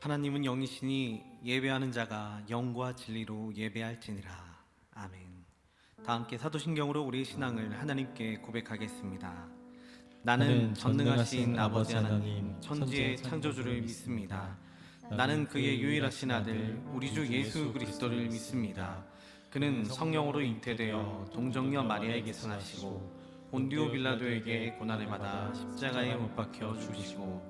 하나님은 영이시니 예배하는 자가 영과 진리로 예배할지니라. 아멘. 다 함께 사도신경으로 우리의 신앙을 하나님께 고백하겠습니다. 나는 전능하신 아버지 하나님, 천지의 창조주를 믿습니다. 나는 그의 유일하신 아들, 우리 주 예수 그리스도를 믿습니다. 그는 성령으로 잉태되어 동정녀 마리아에게서 나시고 본디오 빌라도에게 고난을 받아 십자가에 못 박혀 죽으시고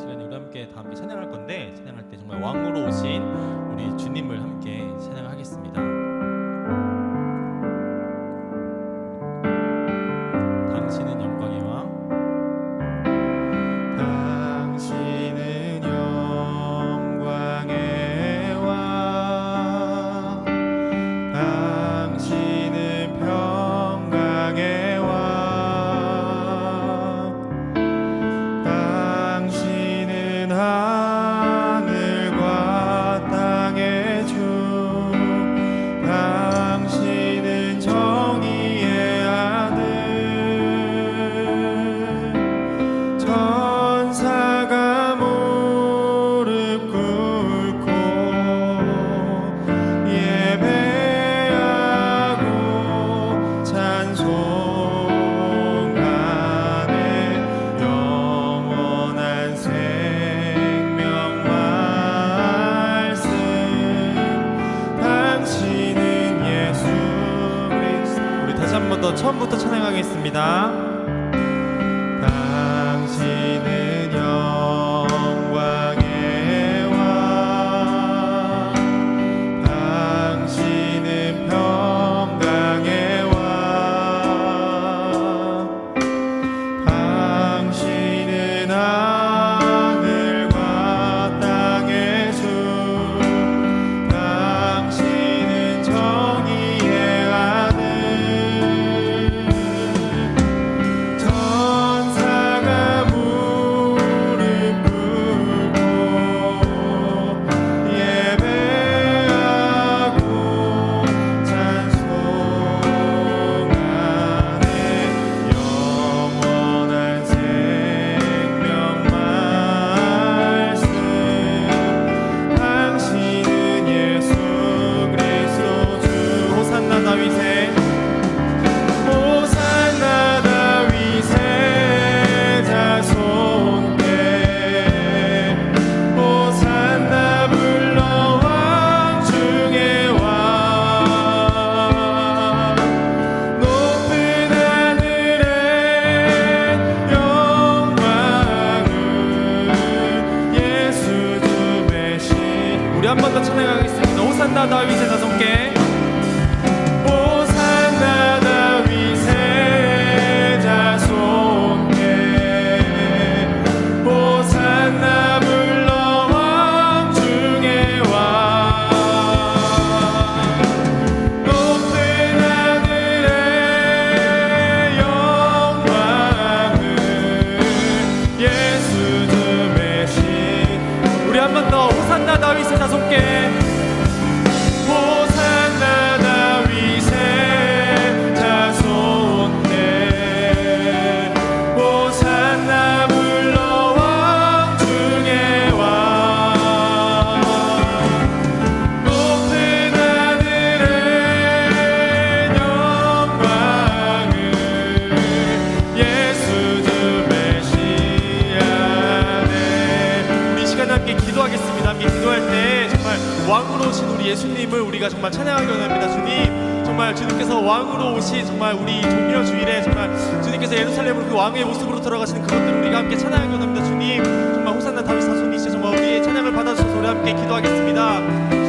네, 시간에 우리 함께 다 함께 찬양할 건데 찬양할 때 정말 왕으로 오신 우리 주님을 함께 찬양하겠습니다. 기도하겠습니다. 함께 기도할 때 정말 왕으로 오신 우리 예수님을 우리가 정말 찬양하기 원합니다. 주님 정말 주님께서 왕으로 오신 정말 우리 종려 주일에 정말 주님께서 예루살렘으로 그 왕의 모습으로 돌아가시는 그것들을 우리가 함께 찬양하기 원합니다. 주님 정말 호산나 다윗 사손이시 정말 우리의 찬양을 받아주셔서 우리 함께 기도하겠습니다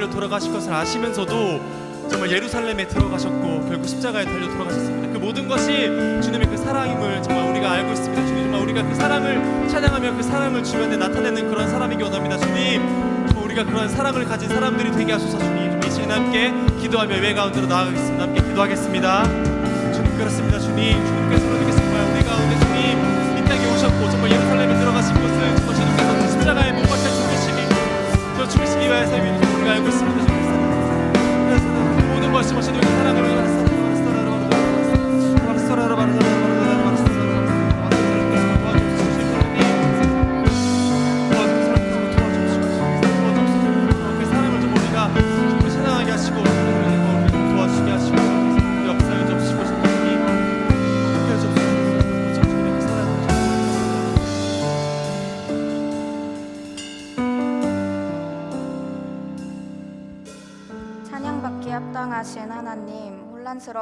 달려 돌아가실 것을 아시면서도 정말 예루살렘에 들어가셨고 결국 십자가에 달려 돌아가셨습니다. 그 모든 것이 주님의 그 사랑임을 정말 우리가 알고 있습니다. 주님 정말 우리가 그 사랑을 찬양하며 그 사랑을 주변에 나타내는 그런 사람이기 원합니다. 주님 우리가 그런 사랑을 가진 사람들이 되게 하소서 주님 이 시간 함께 기도하며 외 가운데로 나아가겠습니다. 함께 기도하겠습니다. 주님 그렇습니다. 주님 주님께서 우리에게 정말 우리 가운데 주님 이 땅에 오셨고 정말 예루살렘에 들어가신 것을 정말 주님께서 십자가에 못 박혀 죽이시니 저 죽이시기 위해서 알고 있습니다. 모든 것이 마치 너희 사랑으로 나서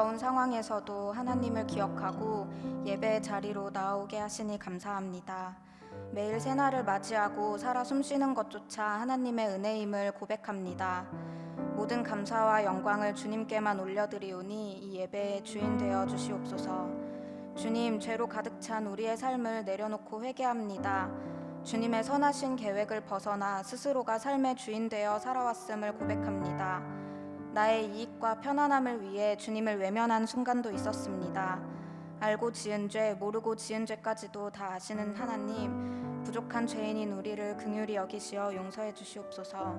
혼란스러운 상황에서도 하나님을 기억하고 예배의 자리로 나오게 하시니 감사합니다. 매일 새날을 맞이하고 살아 숨쉬는 것조차 하나님의 은혜임을 고백합니다. 모든 감사와 영광을 주님께만 올려드리오니 이 예배의 주인 되어 주시옵소서. 주님, 죄로 가득 찬 우리의 삶을 내려놓고 회개합니다. 주님의 선하신 계획을 벗어나 스스로가 삶의 주인 되어 살아왔음을 고백합니다. 나의 이익과 편안함을 위해 주님을 외면한 순간도 있었습니다. 알고 지은 죄, 모르고 지은 죄까지도 다 아시는 하나님, 부족한 죄인인 우리를 긍휼히 여기시어 용서해 주시옵소서.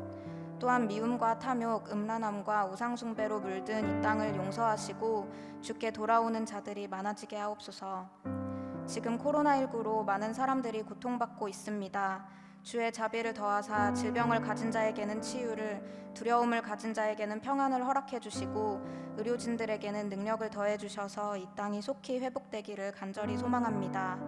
또한 미움과 탐욕, 음란함과 우상숭배로 물든 이 땅을 용서하시고 주께 돌아오는 자들이 많아지게 하옵소서. 지금 코로나19로 많은 사람들이 고통받고 있습니다. 주의 자비를 더하사 질병을 가진 자에게는 치유를, 두려움을 가진 자에게는 평안을 허락해 주시고 의료진들에게는 능력을 더해 주셔서 이 땅이 속히 회복되기를 간절히 소망합니다.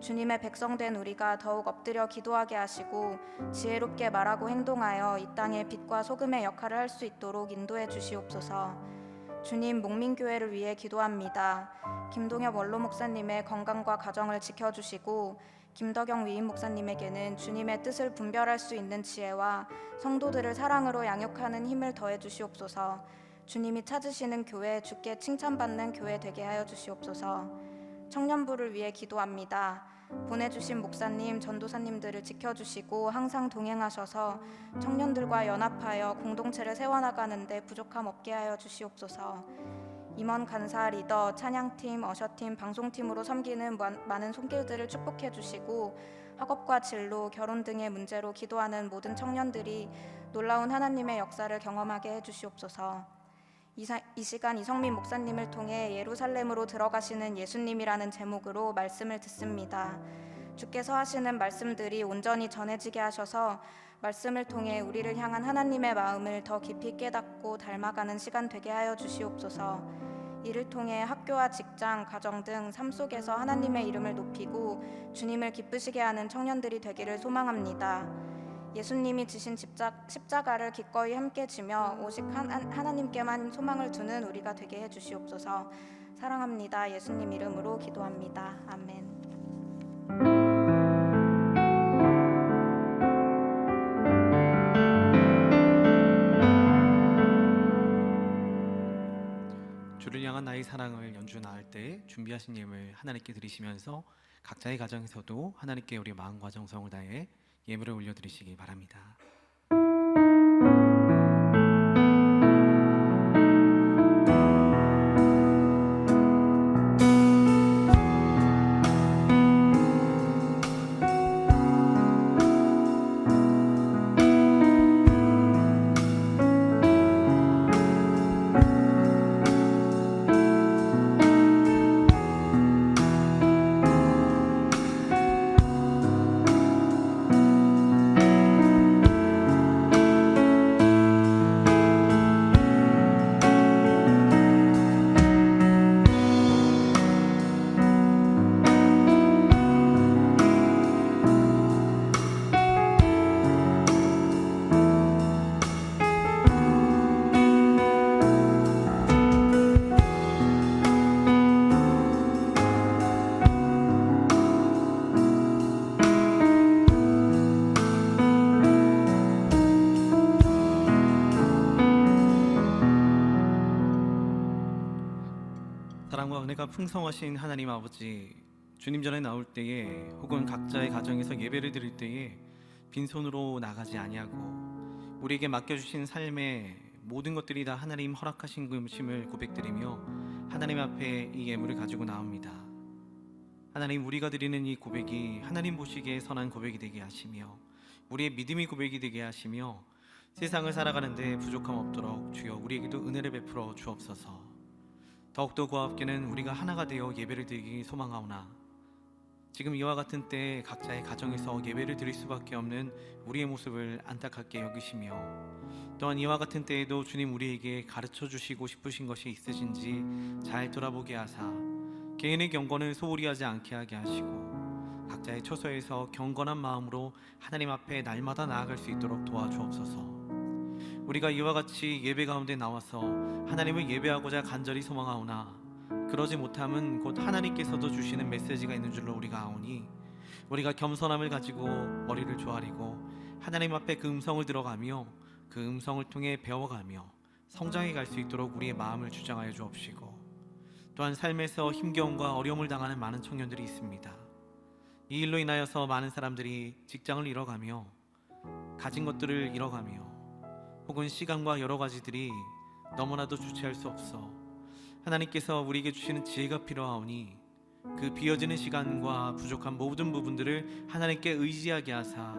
주님의 백성된 우리가 더욱 엎드려 기도하게 하시고 지혜롭게 말하고 행동하여 이 땅에 빛과 소금의 역할을 할 수 있도록 인도해 주시옵소서. 주님 목민교회를 위해 기도합니다. 김동엽 원로 목사님의 건강과 가정을 지켜주시고 김덕영 위임 목사님에게는 주님의 뜻을 분별할 수 있는 지혜와 성도들을 사랑으로 양육하는 힘을 더해 주시옵소서. 주님이 찾으시는 교회 주께 칭찬받는 교회 되게 하여 주시옵소서. 청년부를 위해 기도합니다. 보내주신 목사님, 전도사님들을 지켜주시고 항상 동행하셔서 청년들과 연합하여 공동체를 세워나가는데 부족함 없게 하여 주시옵소서. 임원 간사 리더, 찬양팀, 어셔팀, 방송팀으로 섬기는 많- 많은 손길들을 축복해 주시고 학업과 진로, 결혼 등의 문제로 기도하는 모든 청년들이 놀라운 하나님의 역사를 경험하게 해 주시옵소서. 이, 사- 이 시간 이성민 목사님을 통해 예루살렘으로 들어가시는 예수님이라는 제목으로 말씀을 듣습니다. 주께서 하시는 말씀들이 온전히 전해지게 하셔서 말씀을 통해 우리를 향한 하나님의 마음을 더 깊이 깨닫고 닮아가는 시간 되게 하여 주시옵소서. 이를 통해 학교와 직장, 가정 등 삶 속에서 하나님의 이름을 높이고 주님을 기쁘시게 하는 청년들이 되기를 소망합니다. 예수님이 지신 십자, 십자가를 기꺼이 함께 지며 오직 한, 한- 하나 님께만 소망을 두는 우리가 되게 해 주시옵소서. 사랑합니다. 예수님 이름으로 기도합니다. 아멘. 향한 나의 사랑을 연주 나갈 때 준비하신 예물 하나님께 드리시면서 각자의 가정에서도 하나님께 우리 마음과 정성을 다해 예물을 올려드리시기 바랍니다. 풍성하신 하나님 아버지 주님 전에 나올 때에 혹은 각자의 가정에서 예배를 드릴 때에 빈손으로 나가지 아니하고 우리에게 맡겨주신 삶의 모든 것들이 다 하나님 허락하신 것임을 고백드리며 하나님 앞에 이 예물을 가지고 나옵니다. 하나님 우리가 드리는 이 고백이 하나님 보시기에 선한 고백이 되게 하시며 우리의 믿음이 고백이 되게 하시며 세상을 살아가는데 부족함 없도록 주여 우리에게도 은혜를 베풀어 주옵소서. 더욱더 함께는 우리가 하나가 되어 예배를 드리기 소망하오나. 지금 이와 같은 때 각자의 가정에서 예배를 드릴 수밖에 없는 우리의 모습을 안타깝게 여기시며 또한 이와 같은 때에도 주님 우리에게 가르쳐 주시고 싶으신 것이 있으신지 잘 돌아보게 하사 개인의 경건을 소홀히 하지 않게 하게 하시고 각자의 처소에서 경건한 마음으로 하나님 앞에 날마다 나아갈 수 있도록 도와주옵소서 우리가 이와 같이 예배 가운데 나와서 하나님을 예배하고자 간절히 소망하오나 그러지 못함은 곧 하나님께서도 주시는 메시지가 있는 줄로 우리가 아오니 우리가 겸손함을 가지고 머리를 조아리고 하나님 앞에 그 음성을 들어가며 그 음성을 통해 배워가며 성장해 갈 수 있도록 우리의 마음을 주장하여 주옵시고 또한 삶에서 힘겨움과 어려움을 당하는 많은 청년들이 있습니다. 이 일로 인하여서 많은 사람들이 직장을 잃어가며 가진 것들을 잃어가며 혹은 시간과 여러 가지들이 너무나도 주체할 수 없어 하나님께서 우리에게 주시는 지혜가 필요하오니 그 비어지는 시간과 부족한 모든 부분들을 하나님께 의지하게 하사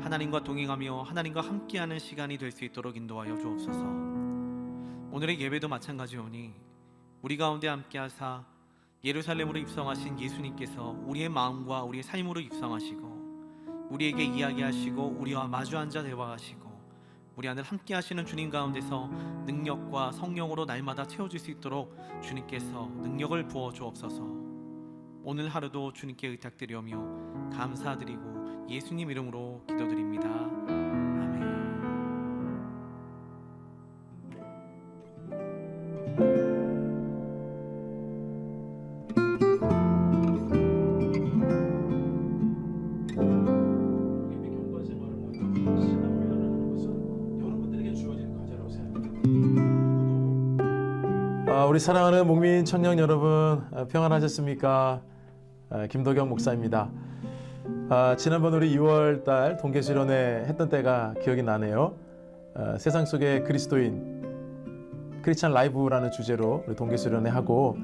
하나님과 동행하며 하나님과 함께하는 시간이 될 수 있도록 인도하여 주옵소서. 오늘의 예배도 마찬가지오니 우리 가운데 함께하사 예루살렘으로 입성하신 예수님께서 우리의 마음과 우리의 삶으로 입성하시고 우리에게 이야기하시고 우리와 마주 앉아 대화하시고 우리 안을 함께 하시는 주님 가운데서 능력과 성령으로 날마다 채워질 수 있도록 주님께서 능력을 부어 주옵소서. 오늘 하루도 주님께 의탁드리오며 감사드리고 예수님 이름으로 기도드립니다. 우리 사랑하는 목민 청년 여러분 아, 평안하셨습니까? 아, 김도경 목사입니다. 아, 지난번 우리 2월달 동계수련회 했던 때가 기억이 나네요. 아, 세상 속의 그리스도인 크리스찬 라이브라는 주제로 우리 동계수련회 하고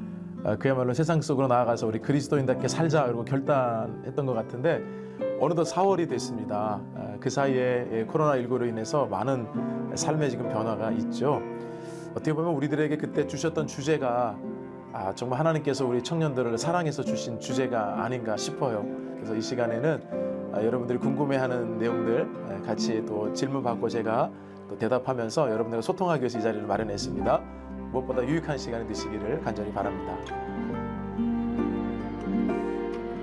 아, 그야말로 세상 속으로 나아가서 우리 그리스도인답게 살자 그리고 결단했던 것 같은데 어느덧 4월이 됐습니다. 아, 그 사이에 예, 코로나 19로 인해서 많은 삶의 지금 변화가 있죠. 어떻게 보면 우리들에게 그때 주셨던 주제가 아, 정말 하나님께서 우리 청년들을 사랑해서 주신 주제가 아닌가 싶어요. 그래서 이 시간에는 아, 여러분들이 궁금해하는 내용들 아, 같이 또 질문 받고 제가 또 대답하면서 여러분들과 소통하기 위해서 이 자리를 마련했습니다. 무엇보다 유익한 시간이 되시기를 간절히 바랍니다.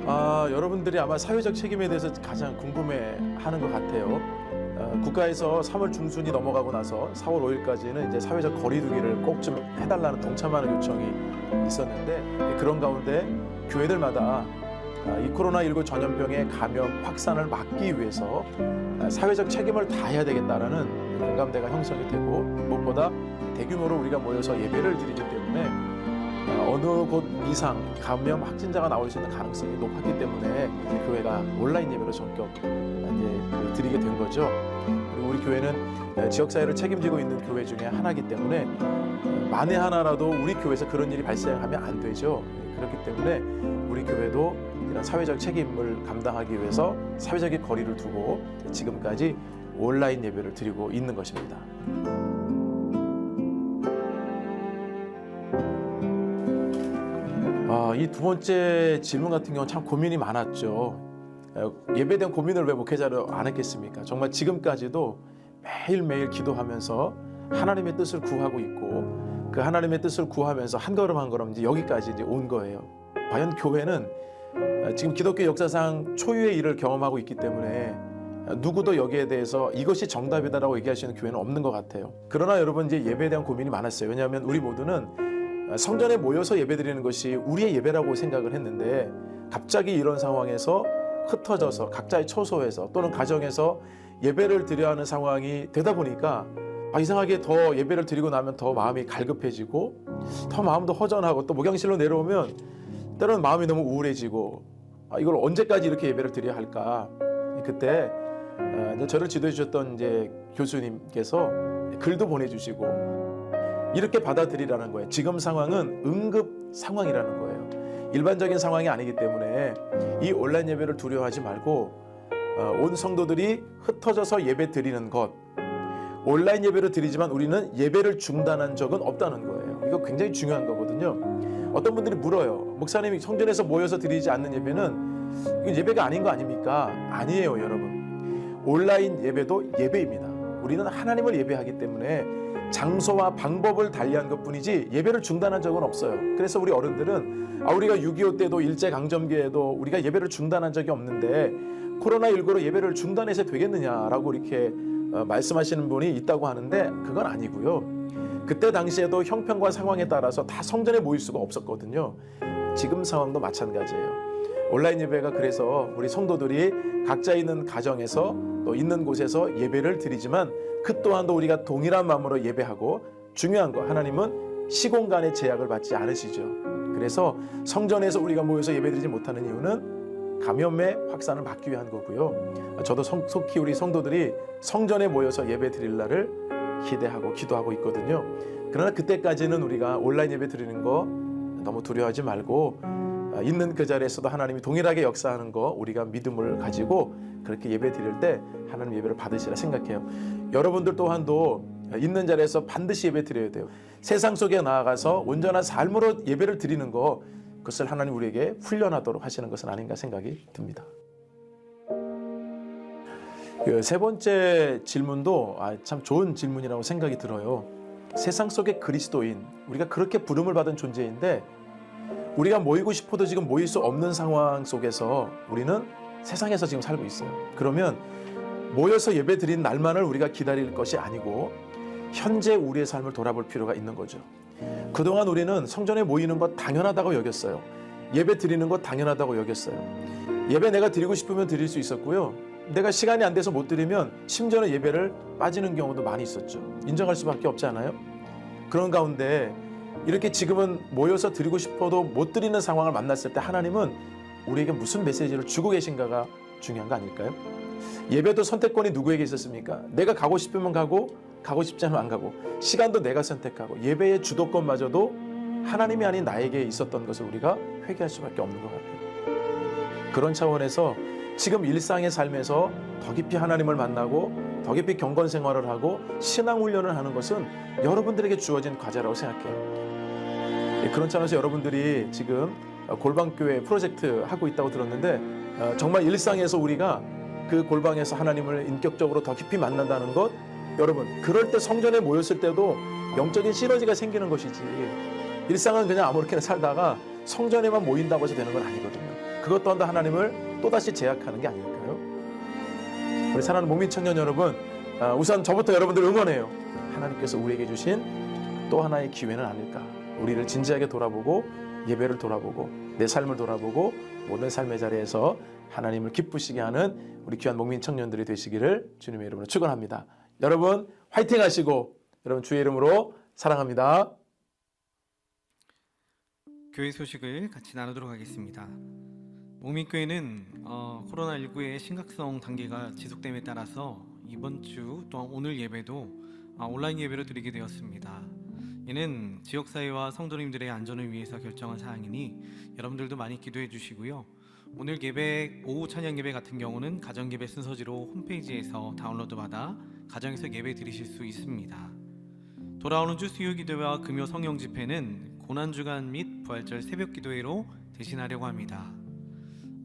아, 여러분들이 아마 사회적 책임에 대해서 가장 궁금해하는 것 같아요. 어, 국가에서 3월 중순이 넘어가고 나서 4월 5일까지는 이제 사회적 거리두기를 꼭 좀 해달라는 동참하는 요청이 있었는데 예, 그런 가운데 교회들마다 아, 이 코로나19 전염병의 감염 확산을 막기 위해서 아, 사회적 책임을 다해야 되겠다라는 공감대가 형성이 되고 무엇보다 대규모로 우리가 모여서 예배를 드리기 때문에 어, 어느 곳 이상 감염 확진자가 나올 수 있는 가능성이 높았기 때문에 이제 교회가 온라인 예배로 전격 이제 그 드리게 된 거죠. 그리고 우리 교회는 어, 지역 사회를 책임지고 있는 교회 중에 하나이기 때문에 어, 만에 하나라도 우리 교회에서 그런 일이 발생하면 안 되죠. 그렇기 때문에 우리 교회도 이런 사회적 책임을 감당하기 위해서 사회적인 거리를 두고 지금까지 온라인 예배를 드리고 있는 것입니다. 아, 이 두 번째 질문 같은 경우는 참 고민이 많았죠. 어, 예배에 대한 고민을 왜 목회자로 안 했겠습니까? 정말 지금까지도 매일매일 기도하면서 하나님의 뜻을 구하고 있고 그 하나님의 뜻을 구하면서 한 걸음 한 걸음 이제 여기까지 이제 온 거예요. 과연 교회는 어, 지금 기독교 역사상 초유의 일을 경험하고 있기 때문에 어, 누구도 여기에 대해서 이것이 정답이다라고 있는 교회는 없는 것 같아요. 그러나 여러분 이제 예배에 대한 고민이 많았어요. 왜냐하면 우리 모두는 성전에 모여서 예배드리는 것이 우리의 예배라고 생각을 했는데 갑자기 이런 상황에서 흩어져서 각자의 처소에서 또는 가정에서 예배를 드려야 하는 상황이 되다 보니까 아, 이상하게 더 예배를 드리고 나면 더 마음이 갈급해지고 더 마음도 허전하고 또 목양실로 내려오면 때로는 마음이 너무 우울해지고 아, 이걸 언제까지 이렇게 예배를 드려야 할까? 그때 어, 저를 지도해 주셨던 이제 교수님께서 글도 보내주시고 이렇게 받아들이라는 거예요. 지금 상황은 응급 상황이라는 거예요. 일반적인 상황이 아니기 때문에 이 온라인 예배를 두려워하지 말고 어, 온 성도들이 흩어져서 예배 드리는 것 온라인 예배를 드리지만 우리는 예배를 중단한 적은 없다는 거예요. 이거 굉장히 중요한 거거든요. 어떤 분들이 물어요. 목사님이 성전에서 모여서 드리지 않는 예배는 예배가 아닌 거 아닙니까? 아니에요, 여러분. 온라인 예배도 예배입니다. 우리는 하나님을 예배하기 때문에 장소와 방법을 달리한 것 뿐이지 예배를 중단한 적은 없어요. 그래서 우리 어른들은 아, 우리가 6.25 때도 일제강점기에도 우리가 예배를 중단한 적이 없는데 코로나19로 예배를 중단해서 되겠느냐라고 이렇게 어, 말씀하시는 분이 있다고 하는데 그건 아니고요. 그때 당시에도 형편과 상황에 따라서 다 성전에 모일 수가 없었거든요. 지금 상황도 마찬가지예요. 온라인 예배가 그래서 우리 성도들이 각자 있는 가정에서 또 있는 곳에서 예배를 드리지만 그 또한도 우리가 동일한 마음으로 예배하고 중요한 거 하나님은 시공간의 제약을 받지 않으시죠. 그래서 성전에서 우리가 모여서 예배드리지 못하는 이유는 감염의 확산을 막기 위한 거고요. 저도 성- 속히 우리 성도들이 성전에 모여서 예배 드릴 날을 기대하고 기도하고 있거든요. 그러나 그때까지는 우리가 온라인 예배 드리는 거 너무 두려워하지 말고 아, 있는 그 자리에서도 하나님이 동일하게 역사하는 거 우리가 믿음을 가지고 그렇게 예배 드릴 때 하나님 예배를 받으시라 생각해요. 여러분들 또한도 있는 자리에서 반드시 예배 드려야 돼요. 세상 속에 나아가서 온전한 삶으로 예배를 드리는 거 그것을 하나님 우리에게 훈련하도록 하시는 것은 아닌가 생각이 듭니다. 그 세 번째 질문도 아, 참 좋은 질문이라고 생각이 들어요. 세상 속의 그리스도인 우리가 그렇게 부름을 받은 존재인데 우리가 모이고 싶어도 지금 모일 수 없는 상황 속에서 우리는 세상에서 지금 살고 있어요. 그러면 모여서 예배 드린 날만을 우리가 기다릴 것이 아니고 현재 우리의 삶을 돌아볼 필요가 있는 거죠. 그동안 우리는 성전에 모이는 것 당연하다고 여겼어요. 예배 드리는 것 당연하다고 여겼어요. 예배 내가 드리고 싶으면 드릴 수 있었고요. 내가 시간이 안 돼서 못 드리면 심지어는 예배를 빠지는 경우도 많이 있었죠. 인정할 수밖에 없지 않아요? 그런 가운데 이렇게 지금은 모여서 드리고 싶어도 못 드리는 상황을 만났을 때 하나님은 우리에게 무슨 메시지를 주고 계신가가 중요한 거 아닐까요? 예배도 선택권이 누구에게 있었습니까? 내가 가고 싶으면 가고 가고 싶지 않으면 안 가고 시간도 내가 선택하고 예배의 주도권마저도 하나님이 아닌 나에게 있었던 것을 우리가 회개할 수밖에 없는 것 같아요. 그런 차원에서 지금 일상의 삶에서 더 깊이 하나님을 만나고 더 깊이 경건 생활을 하고 신앙 훈련을 하는 것은 여러분들에게 주어진 과제라고 생각해요. 예, 그런 차원에서 여러분들이 지금 골방교회 프로젝트 하고 있다고 들었는데 어, 정말 일상에서 우리가 그 골방에서 하나님을 인격적으로 더 깊이 만난다는 것 여러분 그럴 때 성전에 모였을 때도 영적인 시너지가 생기는 것이지 일상은 그냥 아무렇게나 살다가 성전에만 모인다고 해서 되는 건 아니거든요. 그것 또한 다 하나님을 또다시 제약하는 게 아닐까요? 우리 사랑하는 목민 청년 여러분 아, 우선 저부터 여러분들 응원해요. 하나님께서 우리에게 주신 또 하나의 기회는 아닐까. 우리를 진지하게 돌아보고 예배를 돌아보고 내 삶을 돌아보고 모든 삶의 자리에서 하나님을 기쁘시게 하는 우리 귀한 목민 청년들이 되시기를 주님의 이름으로 축원합니다. 여러분 화이팅 하시고 여러분 주의 이름으로 사랑합니다. 교회 소식을 같이 나누도록 하겠습니다. 목민교회는 어, 코로나19의 심각성 단계가 지속됨에 따라서 이번 주 또한 오늘 예배도 아, 온라인 예배로 드리게 되었습니다. 이는 지역 사회와 성도님들의 안전을 위해서 결정한 사항이니 여러분들도 많이 기도해 주시고요. 오늘 예배 오후 찬양 예배 같은 경우는 가정 예배 순서지로 홈페이지에서 다운로드 받아 가정에서 예배 드리실 수 있습니다. 돌아오는 주 수요 기도회와 금요 성령 집회는 고난 주간 및 부활절 새벽 기도회로 대신하려고 합니다.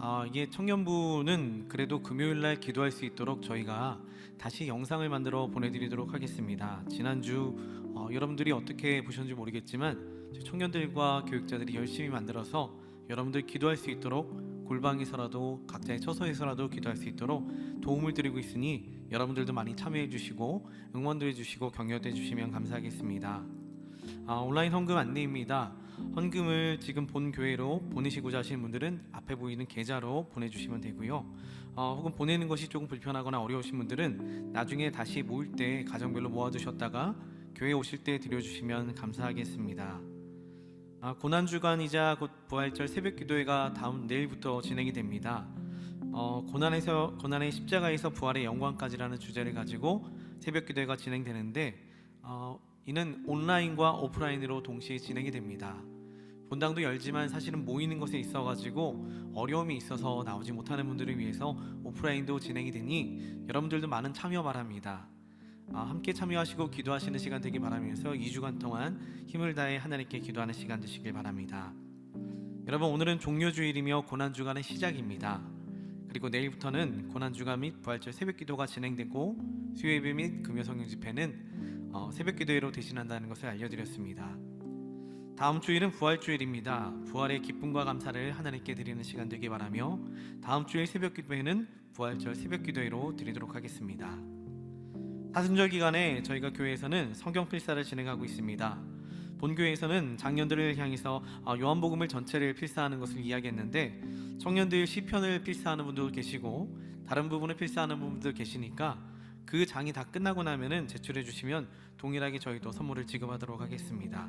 아, 이게 청년부는 그래도 금요일 날 기도할 수 있도록 저희가 다시 영상을 만들어 보내드리도록 하겠습니다. 지난주 어, 여러분들이 어떻게 보셨는지 모르겠지만 청년들과 교육자들이 열심히 만들어서 여러분들 기도할 수 있도록 골방에서라도 각자의 처소에서라도 기도할 수 있도록 도움을 드리고 있으니 여러분들도 많이 참여해 주시고 응원도 해 주시고 격려해 주시면 감사하겠습니다. 아, 온라인 헌금 안내입니다. 헌금을 지금 본 교회로 보내시고자 하시는 분들은 앞에 보이는 계좌로 보내주시면 되고요. 어, 혹은 보내는 것이 조금 불편하거나 어려우신 분들은 나중에 다시 모일 때 가정별로 모아두셨다가 교회 오실 때 드려주시면 감사하겠습니다. 아, 고난 주간이자 곧 부활절 새벽 기도회가 다음 내일부터 진행이 됩니다. 어, 고난에서 고난의 십자가에서 부활의 영광까지라는 주제를 가지고 새벽 기도회가 진행되는데 어, 이는 온라인과 오프라인으로 동시에 진행이 됩니다. 본당도 열지만 사실은 모이는 것에 있어 가지고 어려움이 있어서 나오지 못하는 분들을 위해서 오프라인도 진행이 되니 여러분들도 많은 참여 바랍니다. 아, 함께 참여하시고 기도하시는 시간 되길 바라면서 2주간 동안 힘을 다해 하나님께 기도하는 시간 되시길 바랍니다. 여러분 오늘은 종료주일이며 고난주간의 시작입니다. 그리고 내일부터는 고난주간 및 부활절 새벽기도가 진행되고 수요예배 및 금요성령 집회는 어, 새벽 기도회로 대신한다는 것을 알려드렸습니다. 다음 주일은 부활주일입니다. 부활의 기쁨과 감사를 하나님께 드리는 시간 되길 바라며 다음 주일 새벽 기도회는 부활절 새벽 기도회로 드리도록 하겠습니다. 사순절 기간에 저희가 교회에서는 성경 필사를 진행하고 있습니다. 본 교회에서는 장년들을 향해서 아, 요한복음을 전체를 필사하는 것을 이야기했는데 청년들 시편을 필사하는 분도 계시고 다른 부분을 필사하는 분도 계시니까 그 장이 다 끝나고 나면은 제출해 주시면 동일하게 저희도 선물을 지급하도록 하겠습니다.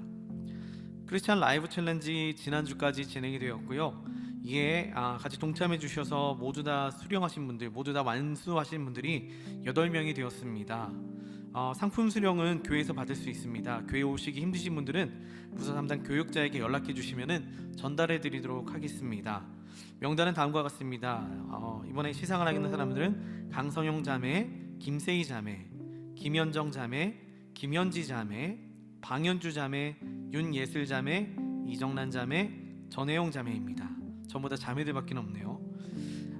크리스찬 라이브 챌린지 지난주까지 진행이 되었고요. 이에 아, 같이 동참해 주셔서 모두 다 수령하신 분들, 모두 다 완수하신 분들이 8명이 되었습니다. 어, 상품 수령은 교회에서 받을 수 있습니다. 교회 오시기 힘드신 분들은 부서 담당 교육자에게 연락해 주시면은 전달해 드리도록 하겠습니다. 명단은 다음과 같습니다. 어, 이번에 시상을 하겠는 사람들은 강성용 자매, 김세희 자매, 김현정 자매, 김현지 자매, 방현주 자매, 윤예슬 자매, 이정란 자매, 전혜영 자매입니다. 전부 다 자매들밖에 없네요.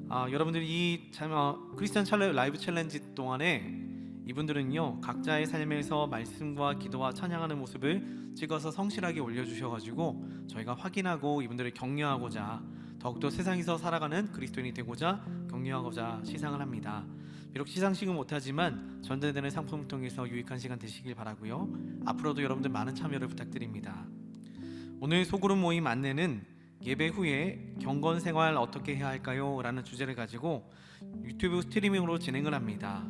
아, 여러분들이 이 참, 어, 크리스찬 찰레 라이브 챌린지 동안에 이분들은요 각자의 삶에서 말씀과 기도와 찬양하는 모습을 찍어서 성실하게 올려주셔가지고 저희가 확인하고 이분들을 격려하고자 더욱더 세상에서 살아가는 그리스도인이 되고자 격려하고자 시상을 합니다. 비록 시상식은 못하지만 전달되는 상품을 통해서 유익한 시간 되시길 바라고요. 앞으로도 여러분들 많은 참여를 부탁드립니다. 오늘 소그룹 모임 안내는 예배 후에 경건 생활 어떻게 해야 할까요? 라는 주제를 가지고 유튜브 스트리밍으로 진행을 합니다.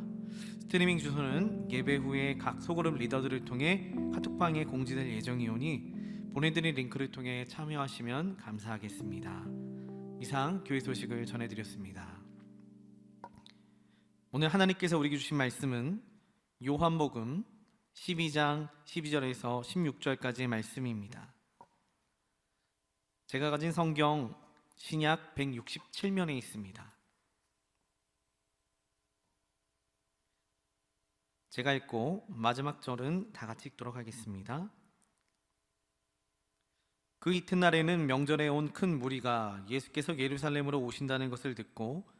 스트리밍 주소는 예배 후에 각 소그룹 리더들을 통해 카톡방에 공지될 예정이오니 보내드린 링크를 통해 참여하시면 감사하겠습니다. 이상 교회 소식을 전해드렸습니다. 오늘 하나님께서 우리에게 주신 말씀은 요한복음 12장 12절에서 16절까지의 말씀입니다. 제가 가진 성경 신약 167면에 있습니다. 제가 읽고 마지막 절은 다 같이 읽도록 하겠습니다. 그 이튿날에는 명절에 온 큰 무리가 예수께서 예루살렘으로 오신다는 것을 듣고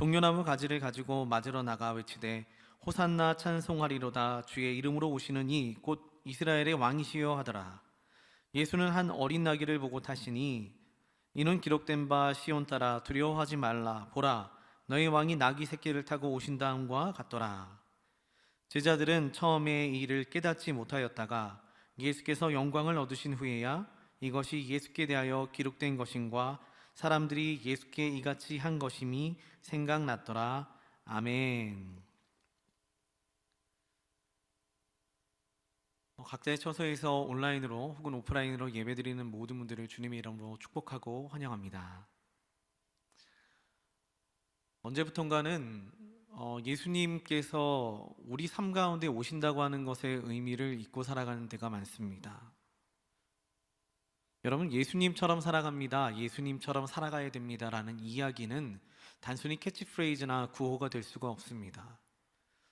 종려나무 가지를 가지고 맞으러 나가 외치되 호산나 찬송하리로다 주의 이름으로 오시는 이 곧 이스라엘의 왕이시여 하더라. 예수는 한 어린 나귀를 보고 타시니 이는 기록된 바 시온 따라 두려워하지 말라 보라 너희 왕이 나귀 새끼를 타고 오신다함과 같더라. 제자들은 처음에 이 일을 깨닫지 못하였다가 예수께서 영광을 얻으신 후에야 이것이 예수께 대하여 기록된 것인과 사람들이 예수께 이같이 한 것임이 생각났더라. 아멘. 어, 각자의 처소에서 온라인으로 혹은 오프라인으로 예배드리는 모든 분들을 주님의 이름으로 축복하고 환영합니다. 언제부턴가는 어, 예수님께서 우리 삶 가운데 오신다고 하는 것의 의미를 잊고 살아가는 데가 많습니다. 여러분 예수님처럼 살아갑니다. 예수님처럼 살아가야 됩니다라는 이야기는 단순히 캐치프레이즈나 구호가 될 수가 없습니다.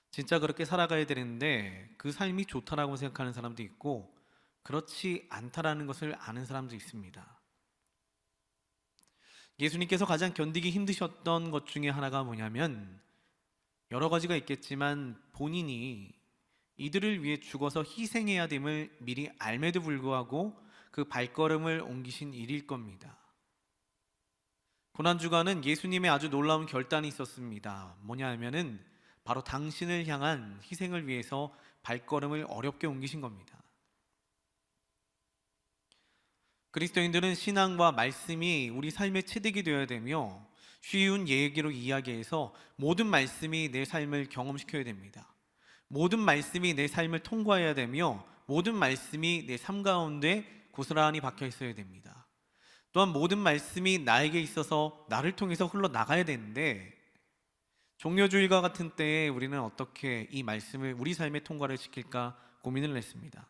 진짜 그렇게 살아가야 되는데 그 삶이 좋다라고 생각하는 사람도 있고 그렇지 않다라는 것을 아는 사람도 있습니다. 예수님께서 가장 견디기 힘드셨던 것 중에 하나가 뭐냐면 여러 가지가 있겠지만 본인이 이들을 위해 죽어서 희생해야 됨을 미리 알매도 불구하고 그 발걸음을 옮기신 일일 겁니다. 고난주간은 예수님의 아주 놀라운 결단이 있었습니다. 뭐냐 하면은 바로 당신을 향한 희생을 위해서 발걸음을 어렵게 옮기신 겁니다. 그리스도인들은 신앙과 말씀이 우리 삶의 체득이 되어야 되며 쉬운 얘기로 이야기해서 모든 말씀이 내 삶을 경험시켜야 됩니다. 모든 말씀이 내 삶을 통과해야 되며 모든 말씀이 내 삶 가운데 고스란히 박혀 있어야 됩니다. 또한 모든 말씀이 나에게 있어서 나를 통해서 흘러나가야 되는데 종료주일과 같은 때에 우리는 어떻게 이 말씀을 우리 삶의 통과를 시킬까 고민을 했습니다.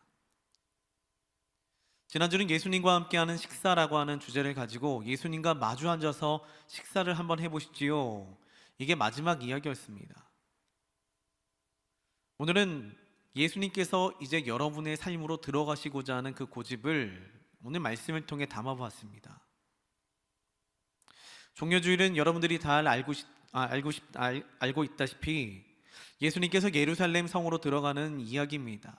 지난주는 예수님과 함께하는 식사라고 하는 주제를 가지고 예수님과 마주 앉아서 식사를 한번 해보시지요. 이게 마지막 이야기였습니다. 오늘은 예수님께서 이제 여러분의 삶으로 들어가시고자 하는 그 고집을 오늘 말씀을 통해 담아보았습니다. 종료주일은 여러분들이 잘 알고, 싶, 아, 알고, 싶, 알, 알고 있다시피 예수님께서 예루살렘 성으로 들어가는 이야기입니다.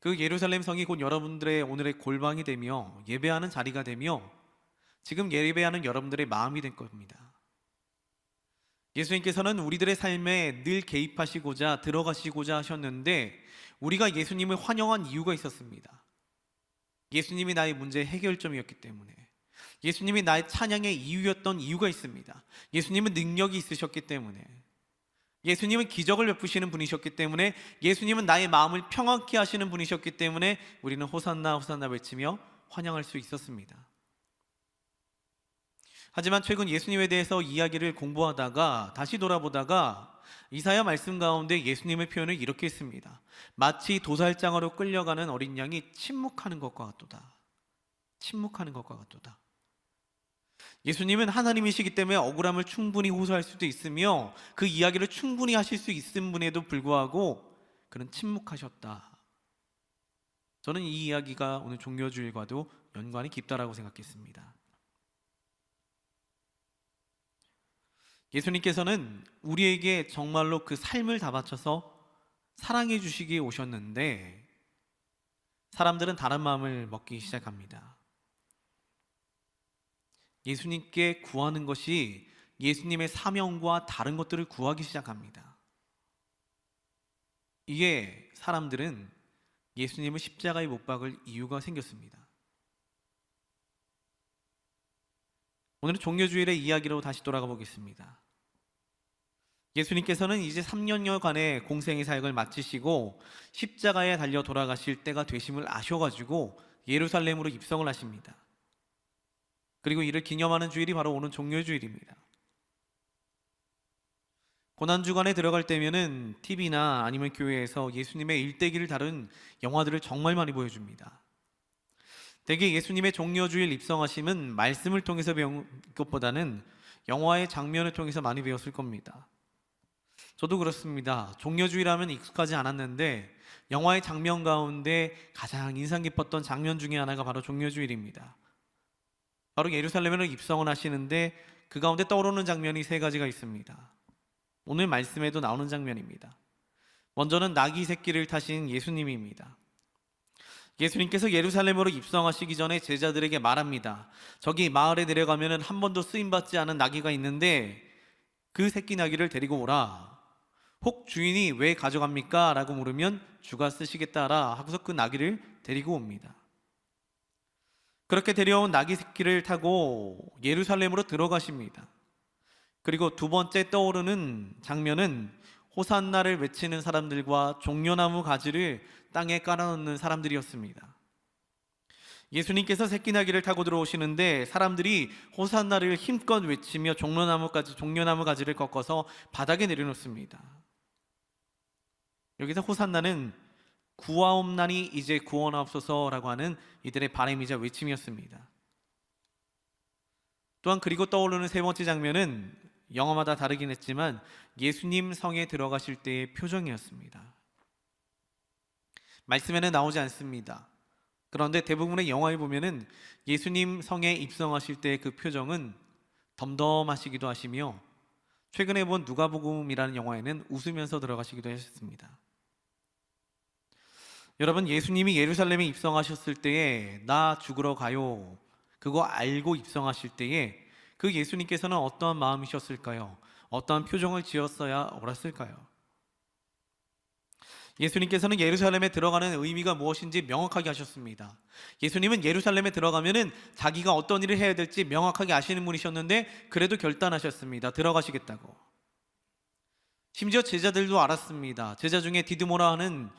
그 예루살렘 성이 곧 여러분들의 오늘의 골방이 되며 예배하는 자리가 되며 지금 예배하는 여러분들의 마음이 될 겁니다. 예수님께서는 우리들의 삶에 늘 개입하시고자 들어가시고자 하셨는데 우리가 예수님을 환영한 이유가 있었습니다. 예수님이 나의 문제 해결점이었기 때문에 예수님이 나의 찬양의 이유였던 이유가 있습니다. 예수님은 능력이 있으셨기 때문에 예수님은 기적을 베푸시는 분이셨기 때문에 예수님은 나의 마음을 평안케 하시는 분이셨기 때문에 우리는 호산나 호산나 외치며 환영할 수 있었습니다. 하지만 최근 예수님에 대해서 이야기를 공부하다가 다시 돌아보다가 이사야 말씀 가운데 예수님의 표현을 이렇게 했습니다. 마치 도살장으로 끌려가는 어린 양이 침묵하는 것과 같도다. 침묵하는 것과 같도다. 예수님은 하나님이시기 때문에 억울함을 충분히 호소할 수도 있으며 그 이야기를 충분히 하실 수 있은 분에도 불구하고 그는 침묵하셨다. 저는 이 이야기가 오늘 종교주일과도 연관이 깊다라고 생각했습니다. 예수님께서는 우리에게 정말로 그 삶을 다 바쳐서 사랑해 주시기에 오셨는데 사람들은 다른 마음을 먹기 시작합니다. 예수님께 구하는 것이 예수님의 사명과 다른 것들을 구하기 시작합니다. 이게 사람들은 예수님을 십자가에 못 박을 이유가 생겼습니다. 오늘은 종교주일의 이야기로 다시 돌아가 보겠습니다. 예수님께서는 이제 3년여간의 공생의 사역을 마치시고 십자가에 달려 돌아가실 때가 되심을 아셔가지고 예루살렘으로 입성을 하십니다. 그리고 이를 기념하는 주일이 바로 오는 종료주일입니다. 고난주간에 들어갈 때면은 TV나 아니면 교회에서 예수님의 일대기를 다룬 영화들을 정말 많이 보여줍니다. 대개 예수님의 종료주일 입성하심은 말씀을 통해서 배운 것보다는 영화의 장면을 통해서 많이 배웠을 겁니다. 저도 그렇습니다. 종료주일하면 익숙하지 않았는데 영화의 장면 가운데 가장 인상 깊었던 장면 중에 하나가 바로 종료주일입니다. 바로 예루살렘으로 입성을 하시는데 그 가운데 떠오르는 장면이 세 가지가 있습니다. 오늘 말씀에도 나오는 장면입니다. 먼저는 나귀 새끼를 타신 예수님입니다. 예수님께서 예루살렘으로 입성하시기 전에 제자들에게 말합니다. 저기 마을에 내려가면 한 번도 쓰임 받지 않은 나귀가 있는데 그 새끼 나귀를 데리고 오라. 혹 주인이 왜 가져갑니까? 라고 물으면 주가 쓰시겠다라 하고서 그 나귀를 데리고 옵니다. 그렇게 데려온 나귀 새끼를 타고 예루살렘으로 들어가십니다. 그리고 두 번째 떠오르는 장면은 호산나를 외치는 사람들과 종려나무 가지를 땅에 깔아놓는 사람들이었습니다. 예수님께서 새끼 나귀를 타고 들어오시는데 사람들이 호산나를 힘껏 외치며 종려나무까지 종려나무 가지를 꺾어서 바닥에 내려놓습니다. 여기서 호산나는 구하옵나니 이제 구원하옵소서라고 하는 이들의 바람이자 외침이었습니다. 또한 그리고 떠오르는 세 번째 장면은 영화마다 다르긴 했지만 예수님 성에 들어가실 때의 표정이었습니다. 말씀에는 나오지 않습니다. 그런데 대부분의 영화에 보면은 예수님 성에 입성하실 때의 그 표정은 덤덤하시기도 하시며 최근에 본 누가복음이라는 영화에는 웃으면서 들어가시기도 하셨습니다. 여러분 예수님이 예루살렘에 입성하셨을 때에 나 죽으러 가요. 그거 알고 입성하실 때에 그 예수님께서는 어떠한 마음이셨을까요? 어떠한 표정을 지었어야 옳았을까요? 예수님께서는 예루살렘에 들어가는 의미가 무엇인지 명확하게 하셨습니다. 예수님은 예루살렘에 들어가면은 자기가 어떤 일을 해야 될지 명확하게 아시는 분이셨는데 그래도 결단하셨습니다. 들어가시겠다고. 심지어 제자들도 알았습니다. 제자 중에 디드모라 하는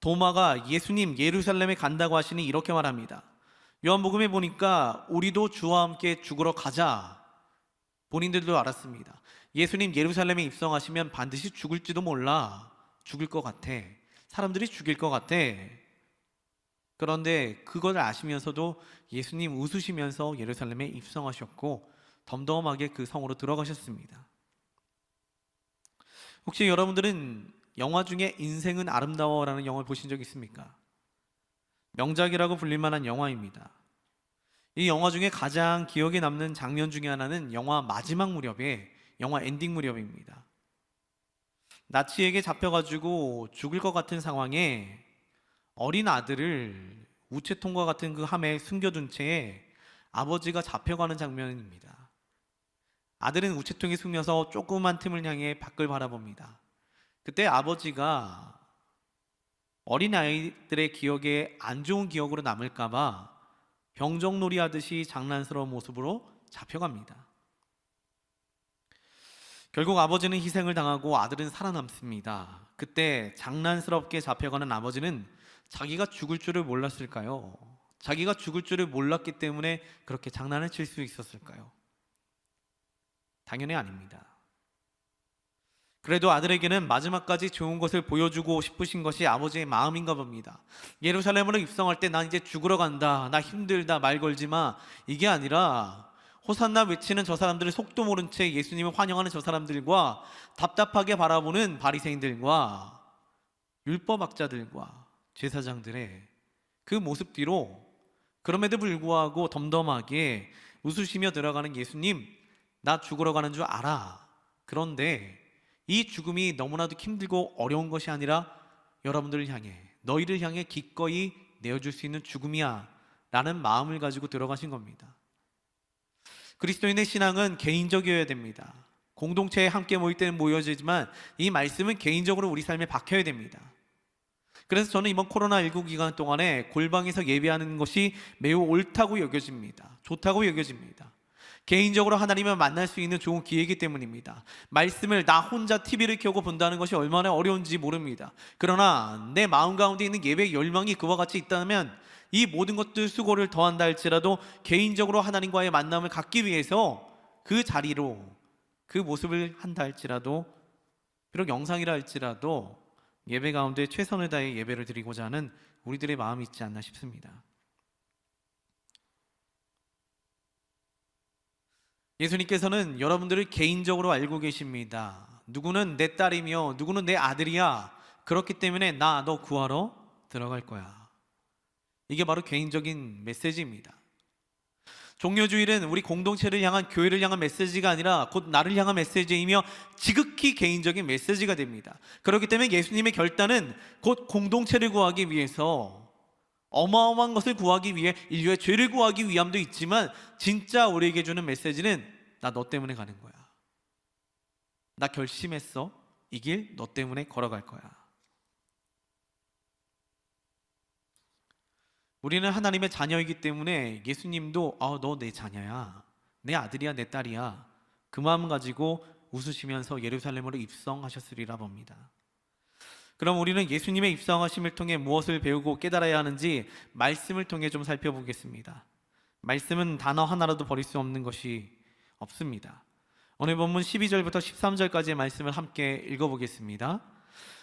도마가 예수님 예루살렘에 간다고 하시니 이렇게 말합니다. 요한복음에 보니까 우리도 주와 함께 죽으러 가자. 본인들도 알았습니다. 예수님 예루살렘에 입성하시면 반드시 죽을지도 몰라. 죽을 것 같아. 사람들이 죽일 것 같아. 그런데 그걸 아시면서도 예수님 웃으시면서 예루살렘에 입성하셨고 덤덤하게 그 성으로 들어가셨습니다. 혹시 여러분들은 영화 중에 인생은 아름다워라는 영화를 보신 적 있습니까? 명작이라고 불릴 만한 영화입니다. 이 영화 중에 가장 기억에 남는 장면 중에 하나는 영화 마지막 무렵에 영화 엔딩 무렵입니다. 나치에게 잡혀가지고 죽을 것 같은 상황에 어린 아들을 우체통과 같은 그 함에 숨겨둔 채 아버지가 잡혀가는 장면입니다. 아들은 우체통에 숨겨서 조그만 틈을 향해 밖을 바라봅니다. 그때 아버지가 어린 아이들의 기억에 안 좋은 기억으로 남을까봐 병정놀이 하듯이 장난스러운 모습으로 잡혀갑니다. 결국 아버지는 희생을 당하고 아들은 살아남습니다. 그때 장난스럽게 잡혀가는 아버지는 자기가 죽을 줄을 몰랐을까요? 자기가 죽을 줄을 몰랐기 때문에 그렇게 장난을 칠 수 있었을까요? 당연히 아닙니다. 그래도 아들에게는 마지막까지 좋은 것을 보여주고 싶으신 것이 아버지의 마음인가 봅니다. 예루살렘으로 입성할 때 난 이제 죽으러 간다. 나 힘들다. 말 걸지 마. 이게 아니라 호산나 외치는 저 사람들을 속도 모른 채 예수님을 환영하는 저 사람들과 답답하게 바라보는 바리새인들과 율법학자들과 제사장들의 그 모습 뒤로 그럼에도 불구하고 덤덤하게 웃으시며 들어가는 예수님, 나 죽으러 가는 줄 알아. 그런데 이 죽음이 너무나도 힘들고 어려운 것이 아니라 여러분들을 향해, 너희를 향해 기꺼이 내어줄 수 있는 죽음이야. 라는 마음을 가지고 들어가신 겁니다. 그리스도인의 신앙은 개인적이어야 됩니다. 공동체에 함께 모일 때는 모여지지만 이 말씀은 개인적으로 우리 삶에 박혀야 됩니다. 그래서 저는 이번 코로나19 기간 동안에 골방에서 예배하는 것이 매우 옳다고 여겨집니다. 좋다고 여겨집니다. 개인적으로 하나님을 만날 수 있는 좋은 기회이기 때문입니다. 말씀을 나 혼자 TV를 켜고 본다는 것이 얼마나 어려운지 모릅니다. 그러나 내 마음 가운데 있는 예배 열망이 그와 같이 있다면 이 모든 것들 수고를 더한다 할지라도 개인적으로 하나님과의 만남을 갖기 위해서 그 자리로 그 모습을 한다 할지라도 비록 영상이라 할지라도 예배 가운데 최선을 다해 예배를 드리고자 하는 우리들의 마음이 있지 않나 싶습니다. 예수님께서는 여러분들을 개인적으로 알고 계십니다. 누구는 내 딸이며 누구는 내 아들이야. 그렇기 때문에 나 너 구하러 들어갈 거야. 이게 바로 개인적인 메시지입니다. 종료주일은 우리 공동체를 향한 교회를 향한 메시지가 아니라 곧 나를 향한 메시지이며 지극히 개인적인 메시지가 됩니다. 그렇기 때문에 예수님의 결단은 곧 공동체를 구하기 위해서 어마어마한 것을 구하기 위해 인류의 죄를 구하기 위함도 있지만 진짜 우리에게 주는 메시지는 나 너 때문에 가는 거야. 나 결심했어. 이 길 너 때문에 걸어갈 거야. 우리는 하나님의 자녀이기 때문에 예수님도 아, 너 내 자녀야. 내 아들이야, 내 딸이야. 그 마음 가지고 웃으시면서 예루살렘으로 입성하셨으리라 봅니다. 그럼 우리는 예수님의 입성하심을 통해 무엇을 배우고 깨달아야 하는지 말씀을 통해 좀 살펴보겠습니다. 말씀은 단어 하나라도 버릴 수 없는 것이 없습니다. 오늘 본문 12절부터 13절까지의 말씀을 함께 읽어보겠습니다.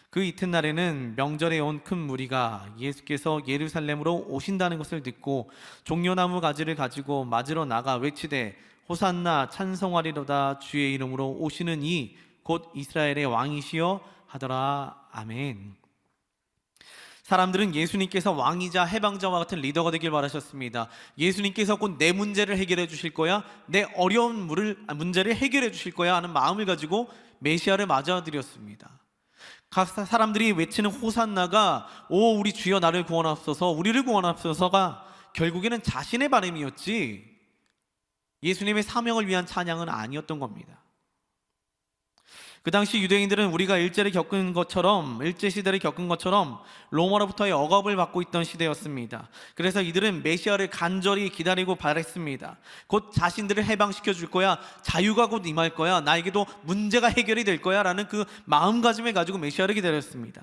그 이튿날에는 명절에 온 큰 무리가 예수께서 예루살렘으로 오신다는 것을 듣고 종려나무 가지를 가지고 맞으러 나가 외치되 호산나 찬송하리로다 주의 이름으로 오시는 이 곧 이스라엘의 왕이시여 하더라 아멘. 사람들은 예수님께서 왕이자 해방자와 같은 리더가 되길 바라셨습니다. 예수님께서 곧 내 문제를 해결해 주실 거야, 내 어려운 물을, 아, 문제를 해결해 주실 거야 하는 마음을 가지고 메시아를 맞아들였습니다. 각 사- 사람들이 외치는 호산나가 오 우리 주여 나를 구원하옵소서, 우리를 구원하옵소서가 결국에는 자신의 바람이었지 예수님의 사명을 위한 찬양은 아니었던 겁니다. 그 당시 유대인들은 우리가 일제를 겪은 것처럼 일제 시대를 겪은 것처럼 로마로부터의 억압을 받고 있던 시대였습니다. 그래서 이들은 메시아를 간절히 기다리고 바랬습니다. 곧 자신들을 해방시켜 줄 거야. 자유가 곧 임할 거야. 나에게도 문제가 해결이 될 거야라는 그 마음가짐을 가지고 메시아를 기다렸습니다.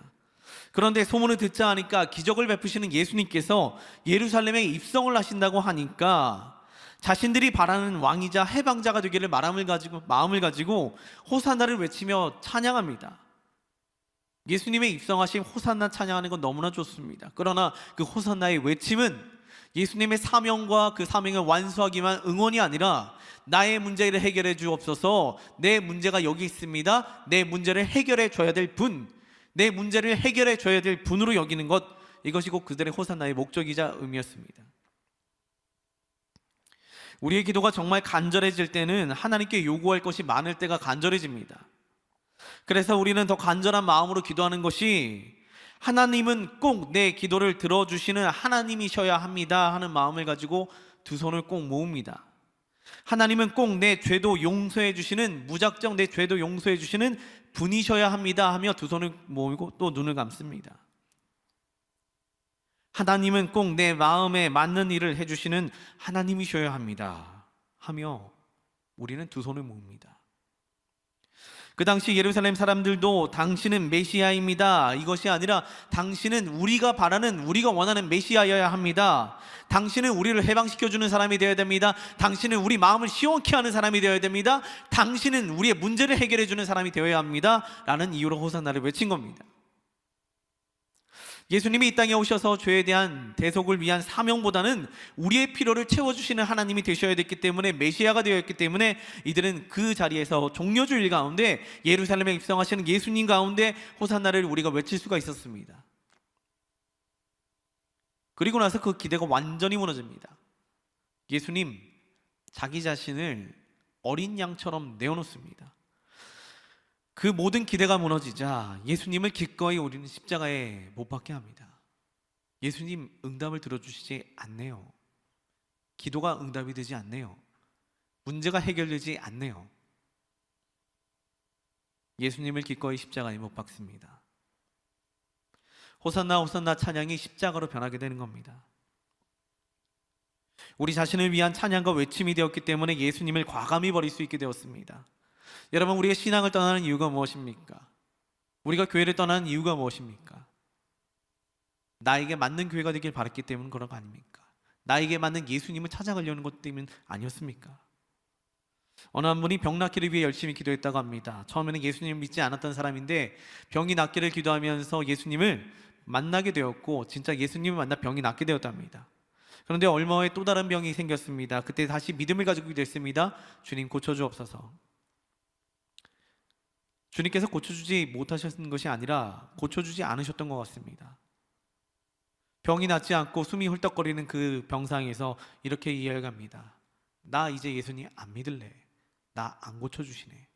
그런데 소문을 듣자 하니까 기적을 베푸시는 예수님께서 예루살렘에 입성을 하신다고 하니까 자신들이 바라는 왕이자 해방자가 되기를 마음을 가지고 마음을 가지고 호산나를 외치며 찬양합니다. 예수님의 입성하신 호산나 찬양하는 건 너무나 좋습니다. 그러나 그 호산나의 외침은 예수님의 사명과 그 사명을 완수하기만 응원이 아니라 나의 문제를 해결해 주옵소서. 내 문제가 여기 있습니다. 내 문제를 해결해 줘야 될 분, 내 문제를 해결해 줘야 될 분으로 여기는 것 이것이 곧 그들의 호산나의 목적이자 의미였습니다. 우리의 기도가 정말 간절해질 때는 하나님께 요구할 것이 많을 때가 간절해집니다. 그래서 우리는 더 간절한 마음으로 기도하는 것이 하나님은 꼭 내 기도를 들어주시는 하나님이셔야 합니다 하는 마음을 가지고 두 손을 꼭 모읍니다. 하나님은 꼭 내 죄도 용서해 주시는 무작정 내 죄도 용서해 주시는 분이셔야 합니다 하며 두 손을 모으고 또 눈을 감습니다. 하나님은 꼭 내 마음에 맞는 일을 해 주시는 하나님이셔야 합니다 하며 우리는 두 손을 모읍니다. 그 당시 예루살렘 사람들도 당신은 메시아입니다. 이것이 아니라 당신은 우리가 바라는 우리가 원하는 메시아여야 합니다. 당신은 우리를 해방시켜 주는 사람이 되어야 됩니다. 당신은 우리 마음을 시원케 하는 사람이 되어야 됩니다. 당신은 우리의 문제를 해결해 주는 사람이 되어야 합니다. 라는 이유로 호산나를 외친 겁니다. 예수님이 이 땅에 오셔서 죄에 대한 대속을 위한 사명보다는 우리의 필요를 채워주시는 하나님이 되셔야 됐기 때문에 메시아가 되었기 때문에 이들은 그 자리에서 종려주일 가운데 예루살렘에 입성하시는 예수님 가운데 호산나를 우리가 외칠 수가 있었습니다. 그리고 나서 그 기대가 완전히 무너집니다. 예수님 자기 자신을 어린 양처럼 내어놓습니다. 그 모든 기대가 무너지자 예수님을 기꺼이 우리는 십자가에 못 박게 합니다. 예수님 응답을 들어주시지 않네요. 기도가 응답이 되지 않네요. 문제가 해결되지 않네요. 예수님을 기꺼이 십자가에 못 박습니다. 호산나 호산나 찬양이 십자가로 변하게 되는 겁니다. 우리 자신을 위한 찬양과 외침이 되었기 때문에 예수님을 과감히 버릴 수 있게 되었습니다. 여러분 우리가 신앙을 떠나는 이유가 무엇입니까? 우리가 교회를 떠나는 이유가 무엇입니까? 나에게 맞는 교회가 되길 바랐기 때문 그런 거 아닙니까? 나에게 맞는 예수님을 찾아가려는 것 때문 아니었습니까? 어느 한 분이 병 낫기를 위해 열심히 기도했다고 합니다. 처음에는 예수님을 믿지 않았던 사람인데 병이 낫기를 기도하면서 예수님을 만나게 되었고 진짜 예수님을 만나 병이 낫게 되었답니다. 그런데 얼마 후에 또 다른 병이 생겼습니다. 그때 다시 믿음을 가지고 됐습니다. 주님 고쳐주옵소서. 주님께서 고쳐주지 못하셨던 것이 아니라 고쳐주지 않으셨던 것 같습니다. 병이 낫지 않고 숨이 헐떡거리는 그 병상에서 이렇게 이야기합니다. 나 이제 예수님 안 믿을래. 나 안 고쳐주시네.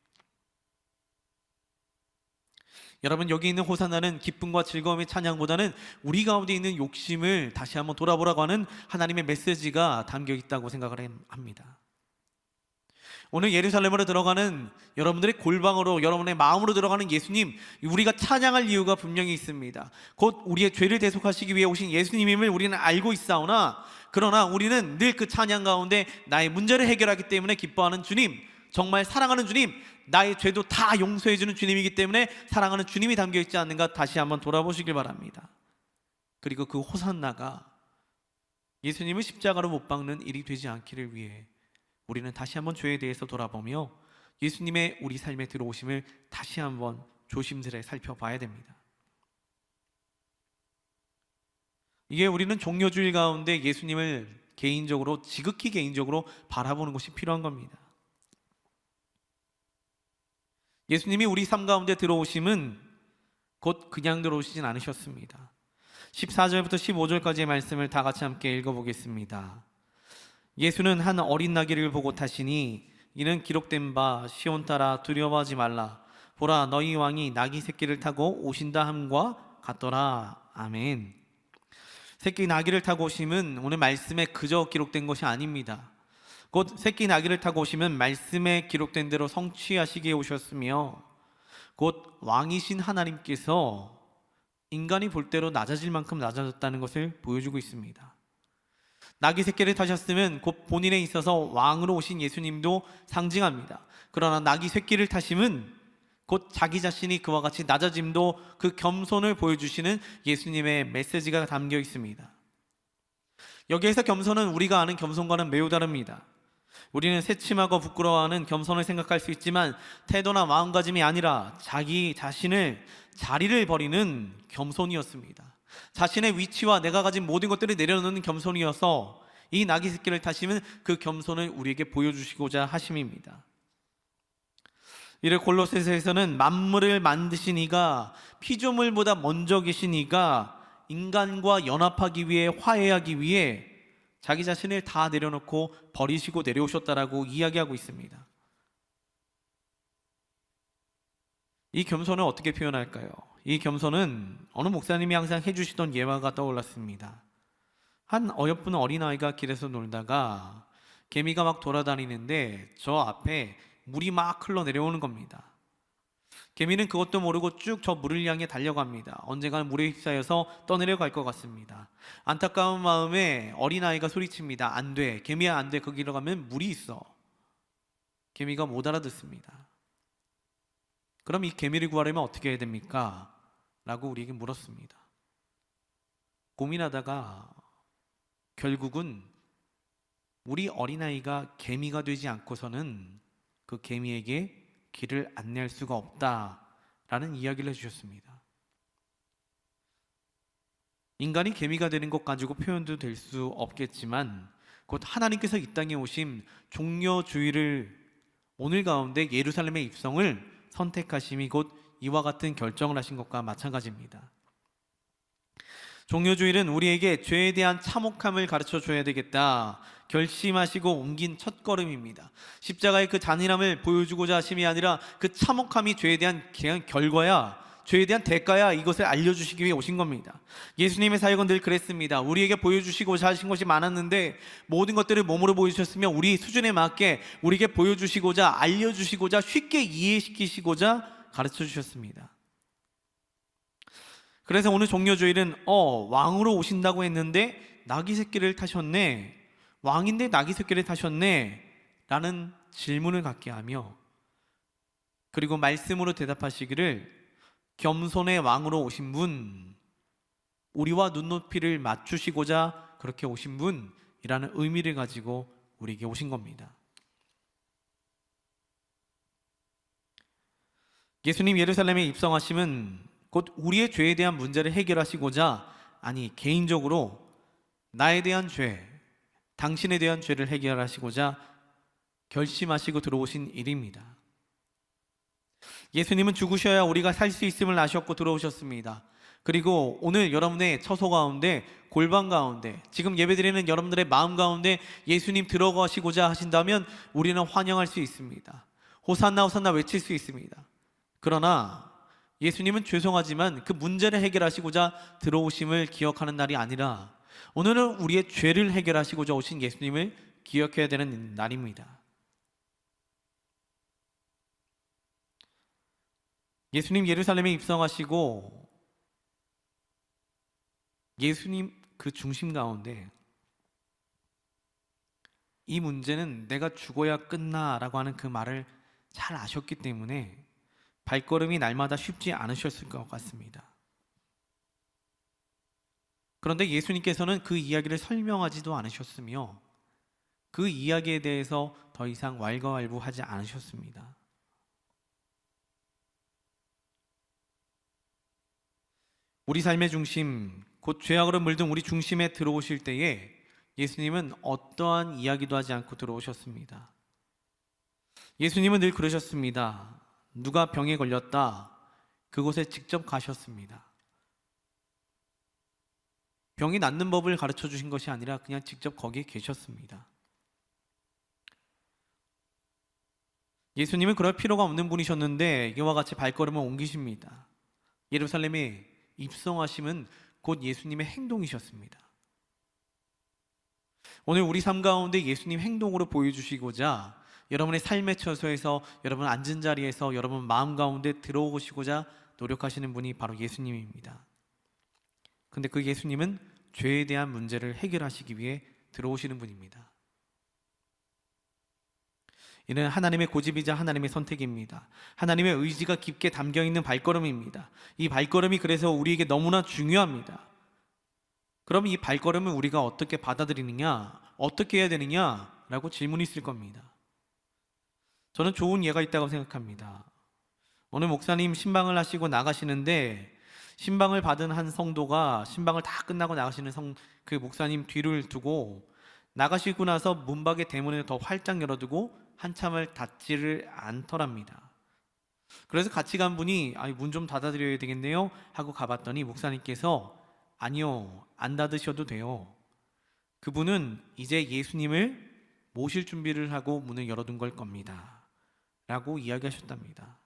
여러분 여기 있는 호산나는 기쁨과 즐거움의 찬양보다는 우리 가운데 있는 욕심을 다시 한번 돌아보라고 하는 하나님의 메시지가 담겨 있다고 생각을 합니다. 오늘 예루살렘으로 들어가는 여러분들의 골방으로 여러분의 마음으로 들어가는 예수님 우리가 찬양할 이유가 분명히 있습니다. 곧 우리의 죄를 대속하시기 위해 오신 예수님임을 우리는 알고 있사오나 그러나 우리는 늘 그 찬양 가운데 나의 문제를 해결하기 때문에 기뻐하는 주님 정말 사랑하는 주님 나의 죄도 다 용서해 주는 주님이기 때문에 사랑하는 주님이 담겨 있지 않는가 다시 한번 돌아보시길 바랍니다. 그리고 그 호산나가 예수님을 십자가로 못 박는 일이 되지 않기를 위해 우리는 다시 한번 죄에 대해서 돌아보며 예수님의 우리 삶에 들어오심을 다시 한번 조심스레 살펴봐야 됩니다. 이게 우리는 종료주일 가운데 예수님을 개인적으로 지극히 개인적으로 바라보는 것이 필요한 겁니다. 예수님이 우리 삶 가운데 들어오심은 곧 그냥 들어오시진 않으셨습니다. 14절부터 15절까지의 말씀을 다 같이 함께 읽어보겠습니다. 예수는 한 어린 나귀를 보고 타시니 이는 기록된 바 시온 따라 두려워하지 말라. 보라 너희 왕이 나귀 새끼를 타고 오신다 함과 같더라. 아멘. 새끼 나귀를 타고 오심은 오늘 말씀에 그저 기록된 것이 아닙니다. 곧 새끼 나귀를 타고 오시면 말씀에 기록된 대로 성취하시기에 오셨으며 곧 왕이신 하나님께서 인간이 볼 대로 낮아질 만큼 낮아졌다는 것을 보여주고 있습니다 나귀 새끼를 타셨으면 곧 본인에 있어서 왕으로 오신 예수님도 상징합니다. 그러나 나귀 새끼를 타심은 곧 자기 자신이 그와 같이 낮아짐도 그 겸손을 보여주시는 예수님의 메시지가 담겨 있습니다. 여기에서 겸손은 우리가 아는 겸손과는 매우 다릅니다. 우리는 새침하고 부끄러워하는 겸손을 생각할 수 있지만 태도나 마음가짐이 아니라 자기 자신을 자리를 버리는 겸손이었습니다. 자신의 위치와 내가 가진 모든 것들을 내려놓는 겸손이어서 이 나귀 새끼를 타시면 그 겸손을 우리에게 보여주시고자 하심입니다. 이를 골로새서에서는 만물을 만드신 이가 피조물보다 먼저 계신 이가 인간과 연합하기 위해 화해하기 위해 자기 자신을 다 내려놓고 버리시고 내려오셨다라고 이야기하고 있습니다. 이 겸손을 어떻게 표현할까요? 이 겸손은 어느 목사님이 항상 해주시던 예화가 떠올랐습니다. 한 어여쁜 어린아이가 길에서 놀다가 개미가 막 돌아다니는데 저 앞에 물이 막 흘러 내려오는 겁니다. 개미는 그것도 모르고 쭉 저 물을 향해 달려갑니다. 언젠가는 물에 휩싸여서 떠내려갈 것 같습니다. 안타까운 마음에 어린아이가 소리칩니다. 안 돼. 개미야 안 돼. 거기로 가면 물이 있어. 개미가 못 알아듣습니다. 그럼 이 개미를 구하려면 어떻게 해야 됩니까? 라고 우리에게 물었습니다. 고민하다가 결국은 우리 어린아이가 개미가 되지 않고서는 그 개미에게 길을 안내할 수가 없다라는 이야기를 해주셨습니다. 인간이 개미가 되는 것 가지고 표현도 될 수 없겠지만 곧 하나님께서 이 땅에 오심 종려주의를 오늘 가운데 예루살렘의 입성을 선택하심이 곧 이와 같은 결정을 하신 것과 마찬가지입니다. 종료주일은 우리에게 죄에 대한 참혹함을 가르쳐 줘야 되겠다. 결심하시고 옮긴 첫 걸음입니다. 십자가의 그 잔인함을 보여주고자 하심이 아니라 그 참혹함이 죄에 대한 결과야, 죄에 대한 대가야 이것을 알려주시기 위해 오신 겁니다. 예수님의 사역은 늘 그랬습니다. 우리에게 보여주시고자 하신 것이 많았는데 모든 것들을 몸으로 보여주셨으며 우리 수준에 맞게 우리에게 보여주시고자 알려주시고자 쉽게 이해시키시고자 가르쳐 주셨습니다. 그래서 오늘 종료주일은 어 왕으로 오신다고 했는데 나귀 새끼를 타셨네 왕인데 나귀 새끼를 타셨네 라는 질문을 갖게 하며 그리고 말씀으로 대답하시기를 겸손의 왕으로 오신 분 우리와 눈높이를 맞추시고자 그렇게 오신 분이라는 의미를 가지고 우리에게 오신 겁니다. 예수님 예루살렘에 입성하심은 곧 우리의 죄에 대한 문제를 해결하시고자 아니 개인적으로 나에 대한 죄, 당신에 대한 죄를 해결하시고자 결심하시고 들어오신 일입니다. 예수님은 죽으셔야 우리가 살 수 있음을 아셨고 들어오셨습니다. 그리고 오늘 여러분의 처소 가운데 골방 가운데 지금 예배드리는 여러분들의 마음 가운데 예수님 들어가시고자 하신다면 우리는 환영할 수 있습니다. 호산나 호산나 외칠 수 있습니다. 그러나 예수님은 죄송하지만 그 문제를 해결하시고자 들어오심을 기억하는 날이 아니라 오늘은 우리의 죄를 해결하시고자 오신 예수님을 기억해야 되는 날입니다. 예수님 예루살렘에 입성하시고 예수님 그 중심 가운데 이 문제는 내가 죽어야 끝나라고 하는 그 말을 잘 아셨기 때문에 발걸음이 날마다 쉽지 않으셨을 것 같습니다. 그런데 예수님께서는 그 이야기를 설명하지도 않으셨으며 그 이야기에 대해서 더 이상 왈가왈부하지 않으셨습니다. 우리 삶의 중심, 곧 죄악으로 물든 우리 중심에 들어오실 때에 예수님은 어떠한 이야기도 하지 않고 들어오셨습니다. 예수님은 늘 그러셨습니다. 누가 병에 걸렸다. 그곳에 직접 가셨습니다. 병이 낫는 법을 가르쳐 주신 것이 아니라 그냥 직접 거기에 계셨습니다. 예수님은 그럴 필요가 없는 분이셨는데 이와 같이 발걸음을 옮기십니다. 예루살렘에 입성하심은 곧 예수님의 행동이셨습니다. 오늘 우리 삶 가운데 예수님 행동으로 보여주시고자 여러분의 삶의 처소에서 여러분 앉은 자리에서 여러분 마음 가운데 들어오시고자 노력하시는 분이 바로 예수님입니다. 근데 그 예수님은 죄에 대한 문제를 해결하시기 위해 들어오시는 분입니다. 이는 하나님의 고집이자 하나님의 선택입니다. 하나님의 의지가 깊게 담겨 있는 발걸음입니다. 이 발걸음이 그래서 우리에게 너무나 중요합니다. 그럼 이 발걸음을 우리가 어떻게 받아들이느냐, 어떻게 해야 되느냐라고 질문이 있을 겁니다. 저는 좋은 예가 있다고 생각합니다. 오늘 목사님 신방을 하시고 나가시는데 신방을 받은 한 성도가 신방을 다 끝나고 나가시는 성 그 목사님 뒤를 두고 나가시고 나서 문밖의 대문을 더 활짝 열어두고 한참을 닫지를 않더랍니다. 그래서 같이 간 분이 아니 문 좀 닫아드려야 되겠네요 하고 가봤더니 목사님께서 아니요 안 닫으셔도 돼요. 그분은 이제 예수님을 모실 준비를 하고 문을 열어둔 걸 겁니다. 라고 이야기하셨답니다.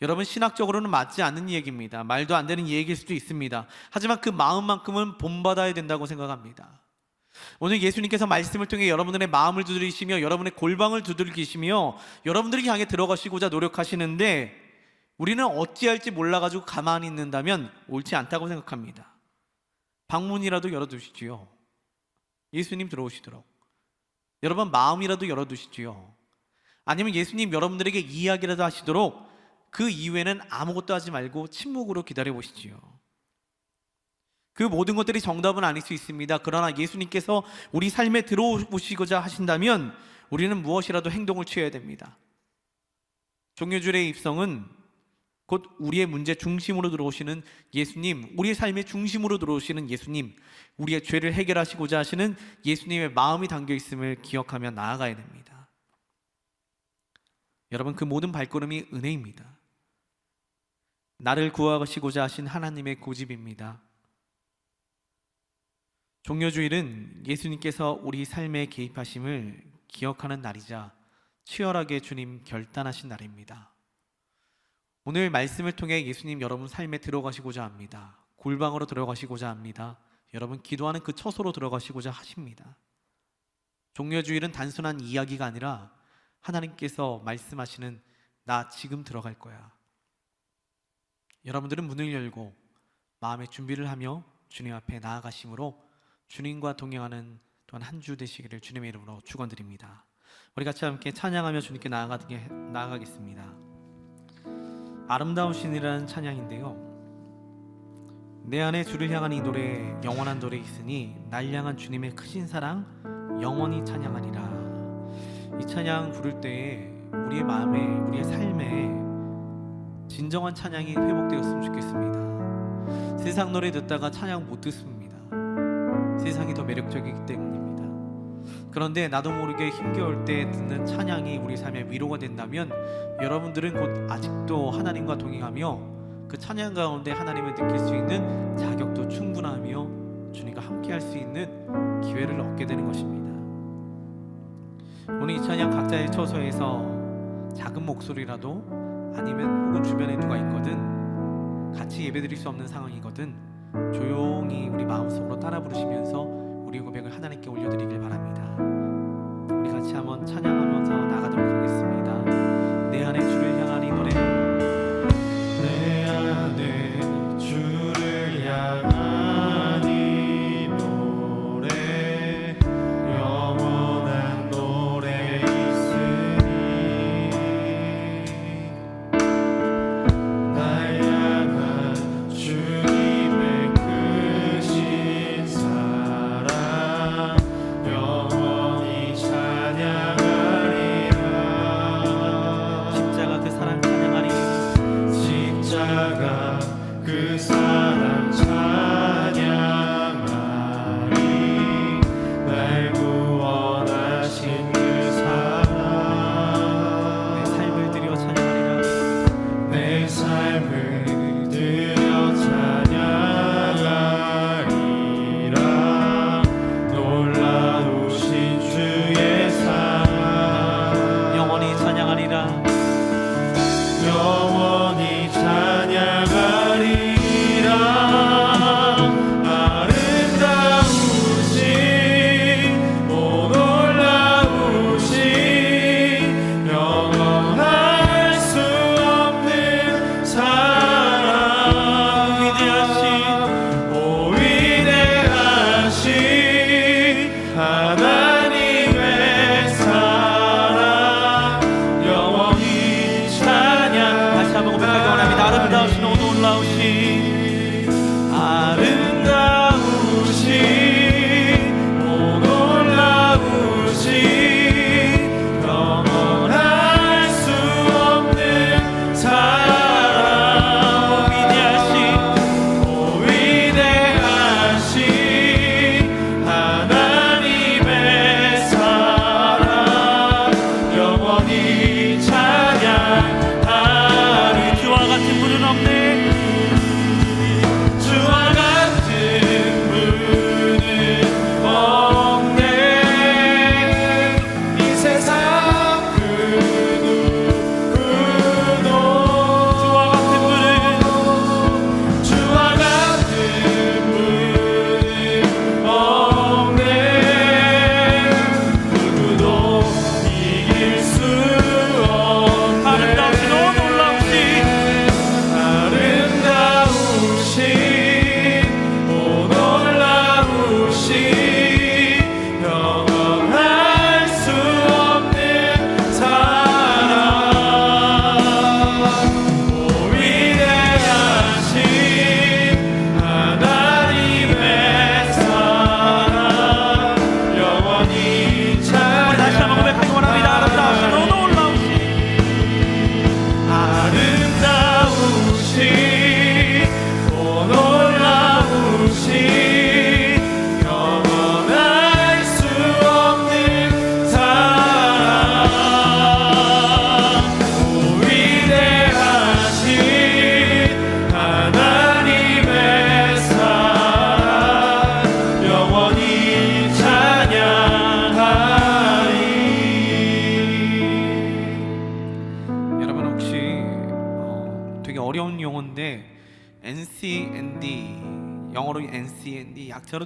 여러분 신학적으로는 맞지 않는 얘기입니다. 말도 안 되는 얘기일 수도 있습니다. 하지만 그 마음만큼은 본받아야 된다고 생각합니다. 오늘 예수님께서 말씀을 통해 여러분들의 마음을 두드리시며 여러분의 골방을 두들기시며 여러분들이 향해 들어가시고자 노력하시는데 우리는 어찌할지 몰라가지고 가만히 있는다면 옳지 않다고 생각합니다. 방문이라도 열어두시지요. 예수님 들어오시도록. 여러분 마음이라도 열어두시지요. 아니면 예수님 여러분들에게 이야기라도 하시도록 그 이후에는 아무것도 하지 말고 침묵으로 기다려 보시지요. 그 모든 것들이 정답은 아닐 수 있습니다. 그러나 예수님께서 우리 삶에 들어오시고자 하신다면 우리는 무엇이라도 행동을 취해야 됩니다. 종료줄의 입성은 곧 우리의 문제 중심으로 들어오시는 예수님, 우리의 삶의 중심으로 들어오시는 예수님, 우리의 죄를 해결하시고자 하시는 예수님의 마음이 담겨 있음을 기억하며 나아가야 됩니다. 여러분 그 모든 발걸음이 은혜입니다. 나를 구하시고자 하신 하나님의 고집입니다. 종료주일은 예수님께서 우리 삶에 개입하심을 기억하는 날이자 치열하게 주님 결단하신 날입니다. 오늘 말씀을 통해 예수님 여러분 삶에 들어가시고자 합니다. 골방으로 들어가시고자 합니다. 여러분 기도하는 그 처소로 들어가시고자 하십니다. 종료주일은 단순한 이야기가 아니라 하나님께서 말씀하시는 나 지금 들어갈 거야. 여러분들은 문을 열고 마음의 준비를 하며 주님 앞에 나아가심으로 주님과 동행하는 또한 한 주 되시기를 주님의 이름으로 축원드립니다. 우리 같이 함께 찬양하며 주님께 나아가게 나아가겠습니다. 아름다우신이라는 찬양인데요. 내 안에 주를 향한 이 노래 영원한 노래 있으니 날 향한 주님의 크신 사랑 영원히 찬양하리라. 이 찬양 부를 때에 우리의 마음에 우리의 삶에 진정한 찬양이 회복되었으면 좋겠습니다. 세상 노래 듣다가 찬양 못 듣습니다. 세상이 더 매력적이기 때문입니다. 그런데 나도 모르게 힘겨울 때 듣는 찬양이 우리 삶에 위로가 된다면 여러분들은 곧 아직도 하나님과 동행하며 그 찬양 가운데 하나님을 느낄 수 있는 자격도 충분하며 주님과 함께 할 수 있는 기회를 얻게 되는 것입니다. 오늘 이 찬양 각자의 처소에서 작은 목소리라도 아니면 혹은 주변에 누가 있거든 같이 예배드릴 수 없는 상황이거든 조용히 우리 마음속으로 따라 부르시면서 우리 고백을 하나님께 올려드리길 바랍니다. 우리 같이 한번 찬양하면서 나가도록 하겠습니다. 내 안에 주를 향한 이 노래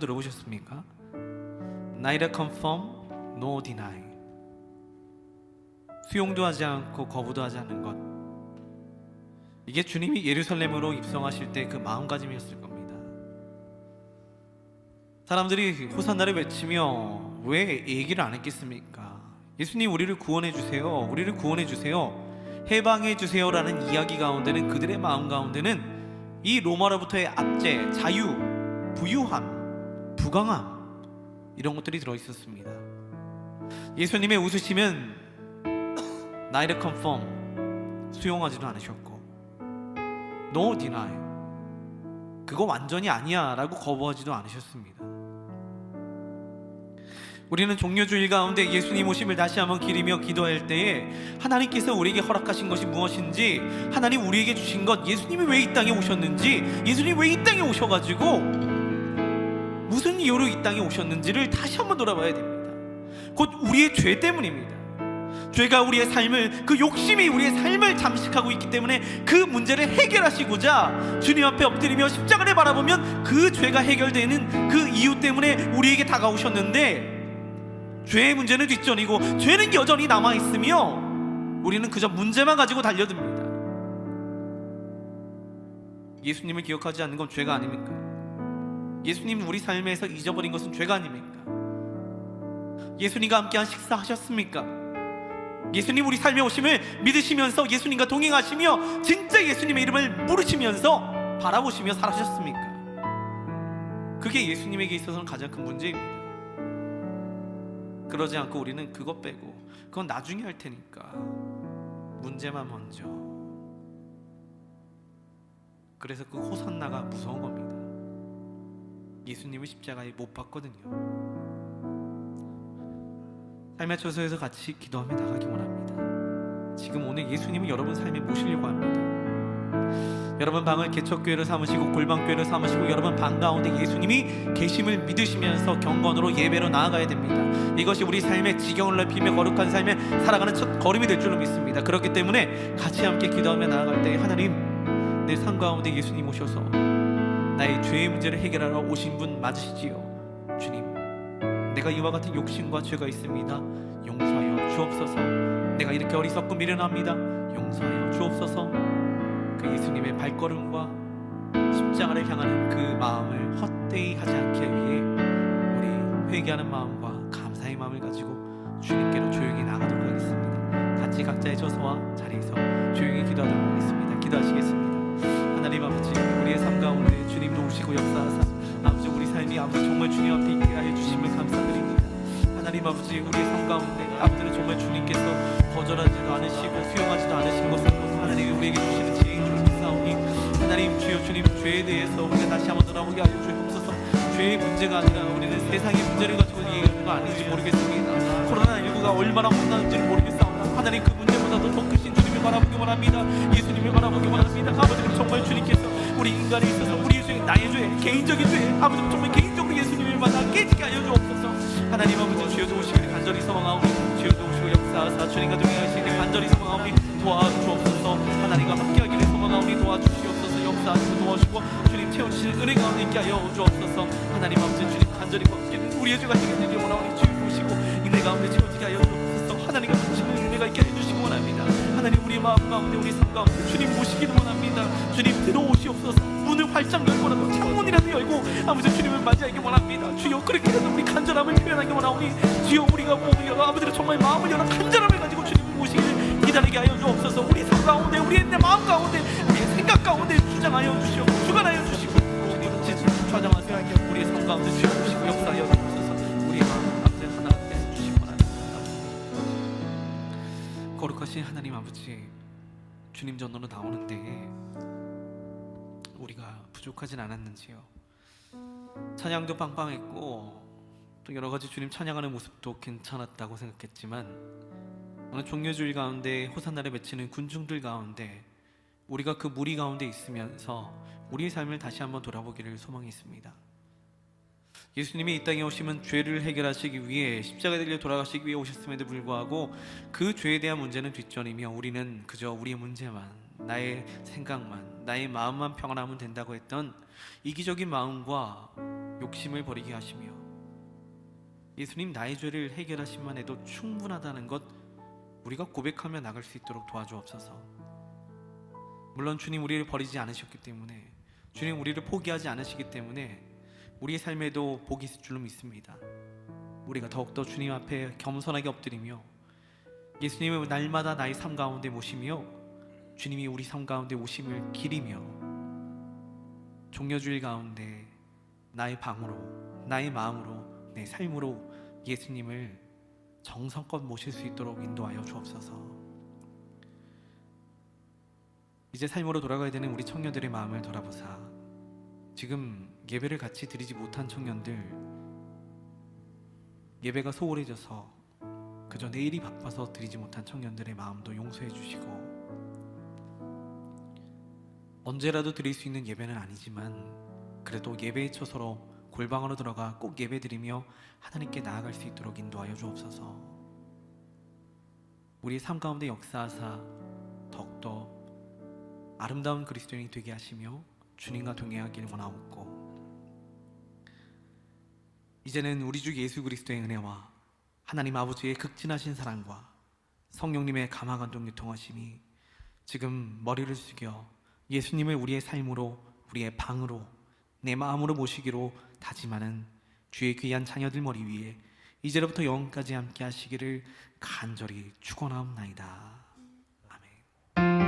들어보셨습니까? Neither confirm nor deny 수용도 하지 않고 거부도 하지 않는 것 이게 주님이 예루살렘으로 입성하실 때 그 마음가짐이었을 겁니다 사람들이 호산나를 외치며 왜 얘기를 안 했겠습니까? 예수님 우리를 구원해 주세요. 우리를 구원해 주세요. 해방해 주세요라는 이야기 가운데는 그들의 마음 가운데는 이 로마로부터의 압제, 자유, 부유함, 부강함 이런 것들이 들어 있었습니다. 예수님의 웃으시면 나이를 컨펌 수용하지도 않으셨고 no deny 그거 완전히 아니야라고 거부하지도 않으셨습니다. 우리는 종료주일 가운데 예수님 오심을 다시 한번 기리며 기도할 때에 하나님께서 우리에게 허락하신 것이 무엇인지 하나님 우리에게 주신 것 예수님이 왜 이 땅에 오셨는지 예수님이 왜 이 땅에 오셔가지고 이유로 이 땅에 오셨는지를 다시 한번 돌아봐야 됩니다. 곧 우리의 죄 때문입니다. 죄가 우리의 삶을 그 욕심이 우리의 삶을 잠식하고 있기 때문에 그 문제를 해결하시고자 주님 앞에 엎드리며 십자가를 바라보면 그 죄가 해결되는 그 이유 때문에 우리에게 다가오셨는데 죄의 문제는 뒷전이고 죄는 여전히 남아 있으며 우리는 그저 문제만 가지고 달려듭니다. 예수님을 기억하지 않는 건 죄가 아닙니까? 예수님 우리 삶에서 잊어버린 것은 죄가 아닙니까? 예수님과 함께한 식사하셨습니까? 예수님 우리 삶에 오심을 믿으시면서 예수님과 동행하시며 진짜 예수님의 이름을 부르시면서 바라보시며 살아셨습니까? 그게 예수님에게 있어서는 가장 큰 문제입니다. 그러지 않고 우리는 그것 빼고 그건 나중에 할 테니까 문제만 먼저. 그래서 그 호산나가 무서운 겁니다. 예수님을 십자가에 못 박거든요. 삶의 처소에서 같이 기도하며 나가기 원합니다. 지금 오늘 예수님은 여러분 삶에 모시려고 합니다. 여러분 방을 개척교회로 삼으시고 골방교회로 삼으시고 여러분 방 가운데 예수님이 계심을 믿으시면서 경건으로 예배로 나아가야 됩니다. 이것이 우리 삶의 지경을 넓히며 거룩한 삶에 살아가는 첫 걸음이 될 줄로 믿습니다. 그렇기 때문에 같이 함께 기도하며 나아갈 때 하나님 내 삶 가운데 예수님 오셔서 나의 죄의 문제를 해결하러 오신 분 맞으시지요. 주님 내가 이와 같은 욕심과 죄가 있습니다. 용서하여 주옵소서. 내가 이렇게 어리석고 미련합니다. 용서하여 주옵소서. 그 예수님의 발걸음과 십자가를 향하는 그 마음을 헛되이 하지 않게 위해 우리 회개하는 마음과 감사의 마음을 가지고 주님께로 조용히 나가도록 하겠습니다. 같이 각자의 저소와 자리에서 조용히 기도하도록 하겠습니다. 기도하시겠습니다. 하나님 아버지 우리의 삶 가운데 주님 도우시고 역사하사 아버지 우리 삶이 아버지 정말 주님 앞에 있게 하여 주심을 감사드립니다. 하나님 아버지 우리의 삶 가운데 아버지는 정말 주님께서 거절하지도 않으시고 수용하지도 않으신 것을 하나님이 우리에게 주시는 지혜인 하나님 주여 주님 죄에 대해서 우리가 다시 한번 돌아보게 하여 주옵소서. 죄의 문제가 아니라 우리는 세상의 문제를 가지고 얘기하는 거 아닌지 모르겠습니다. 코로나19가 얼마나 혼나는지를 모르겠사오나 하나님 그 문제보다도 더 크신 주님을 바라보기 원합니다 예수님을 바라보기 원합니다. 아버지는 정말 주님께서 우리 인간에 있어서 우리 죄 나의 죄 개인적인 죄 아버지 정말 개인적으로 예수님을 만나 깨지게 하여 주옵소서. 하나님 아버지 주여 도우시기를 간절히 소망하오니 주여 도우시고 역사하사 주님과 동행하시기를 간절히 소망하오니 도와주옵소서. 하나님과 함께하기를 소망하오니 도와주시옵소서. 역사하시고 도와주시고 주님 채워주시는 은혜 가운데 있게 하여 주옵소서. 하나님 아버지 주님 간절히 우리의 죄가 해결되기 원하오니 주여 보시고 인내 가운데 채워지게 하여 주옵소서. 하나님과 마음 가운데 우리 삶 가운데 주님 모시기를 원합니다. 주님 들어오시옵소서. 문을 활짝 열고라도 창문이라도 열고 아버지 주님을 맞이하기 원합니다. 주여 그렇게라도 우리 간절함을 표현하기 원하오니 주여 우리가 몸을 열어 아버지를 정말 마음을 열어 간절함을 가지고 주님을 모시기를 기다리게 하여 주옵소서. 우리 삶 가운데 우리의 내 마음 가운데 우리의 생각 가운데 주장하여 주시오 주관하여 주시고 주님 지지 좌장하세요 우리의 삶 가운데 주여 주시고 역사하여 주옵소서 거룩하신 하나님 아버지 주님 전으로 나오는데 우리가 부족하진 않았는지요 찬양도 빵빵했고 또 여러 가지 주님 찬양하는 모습도 괜찮았다고 생각했지만 오늘 종려주일 가운데 호산나를 외치는 군중들 가운데 우리가 그 무리 가운데 있으면서 우리의 삶을 다시 한번 돌아보기를 소망했습니다. 예수님이 이 땅에 오시면 죄를 해결하시기 위해 십자가에 달려 돌아가시기 위해 오셨음에도 불구하고 그 죄에 대한 문제는 뒷전이며 우리는 그저 우리의 문제만 나의 생각만, 나의 마음만 평안하면 된다고 했던 이기적인 마음과 욕심을 버리게 하시며 예수님 나의 죄를 해결하시만 해도 충분하다는 것 우리가 고백하며 나갈 수 있도록 도와주옵소서. 물론 주님 우리를 버리지 않으셨기 때문에 주님 우리를 포기하지 않으시기 때문에 우리의 삶에도 복이 있을 줄로 믿습니다. 우리가 더욱더 주님 앞에 겸손하게 엎드리며 예수님을 날마다 나의 삶 가운데 모시며 주님이 우리 삶 가운데 오심을 기리며 종려주일 가운데 나의 방으로 나의 마음으로 내 삶으로 예수님을 정성껏 모실 수 있도록 인도하여 주옵소서. 이제 삶으로 돌아가야 되는 우리 청년들의 마음을 돌아보사 지금 예배를 같이 드리지 못한 청년들 예배가 소홀해져서 그저 내일이 바빠서 드리지 못한 청년들의 마음도 용서해 주시고 언제라도 드릴 수 있는 예배는 아니지만 그래도 예배의 처서로 골방으로 들어가 꼭 예배 드리며 하나님께 나아갈 수 있도록 인도하여 주옵소서. 우리의 삶 가운데 역사하사 더욱더 아름다운 그리스도인이 되게 하시며 주님과 동행하기를 원하옵고 이제는 우리 주 예수 그리스도의 은혜와 하나님 아버지의 극진하신 사랑과 성령님의 감화감동 유통하심이 지금 머리를 숙여 예수님을 우리의 삶으로 우리의 방으로 내 마음으로 모시기로 다짐하는 주의 귀한 자녀들 머리 위에 이제로부터 영원까지 함께 하시기를 간절히 축원하옵나이다. 아멘.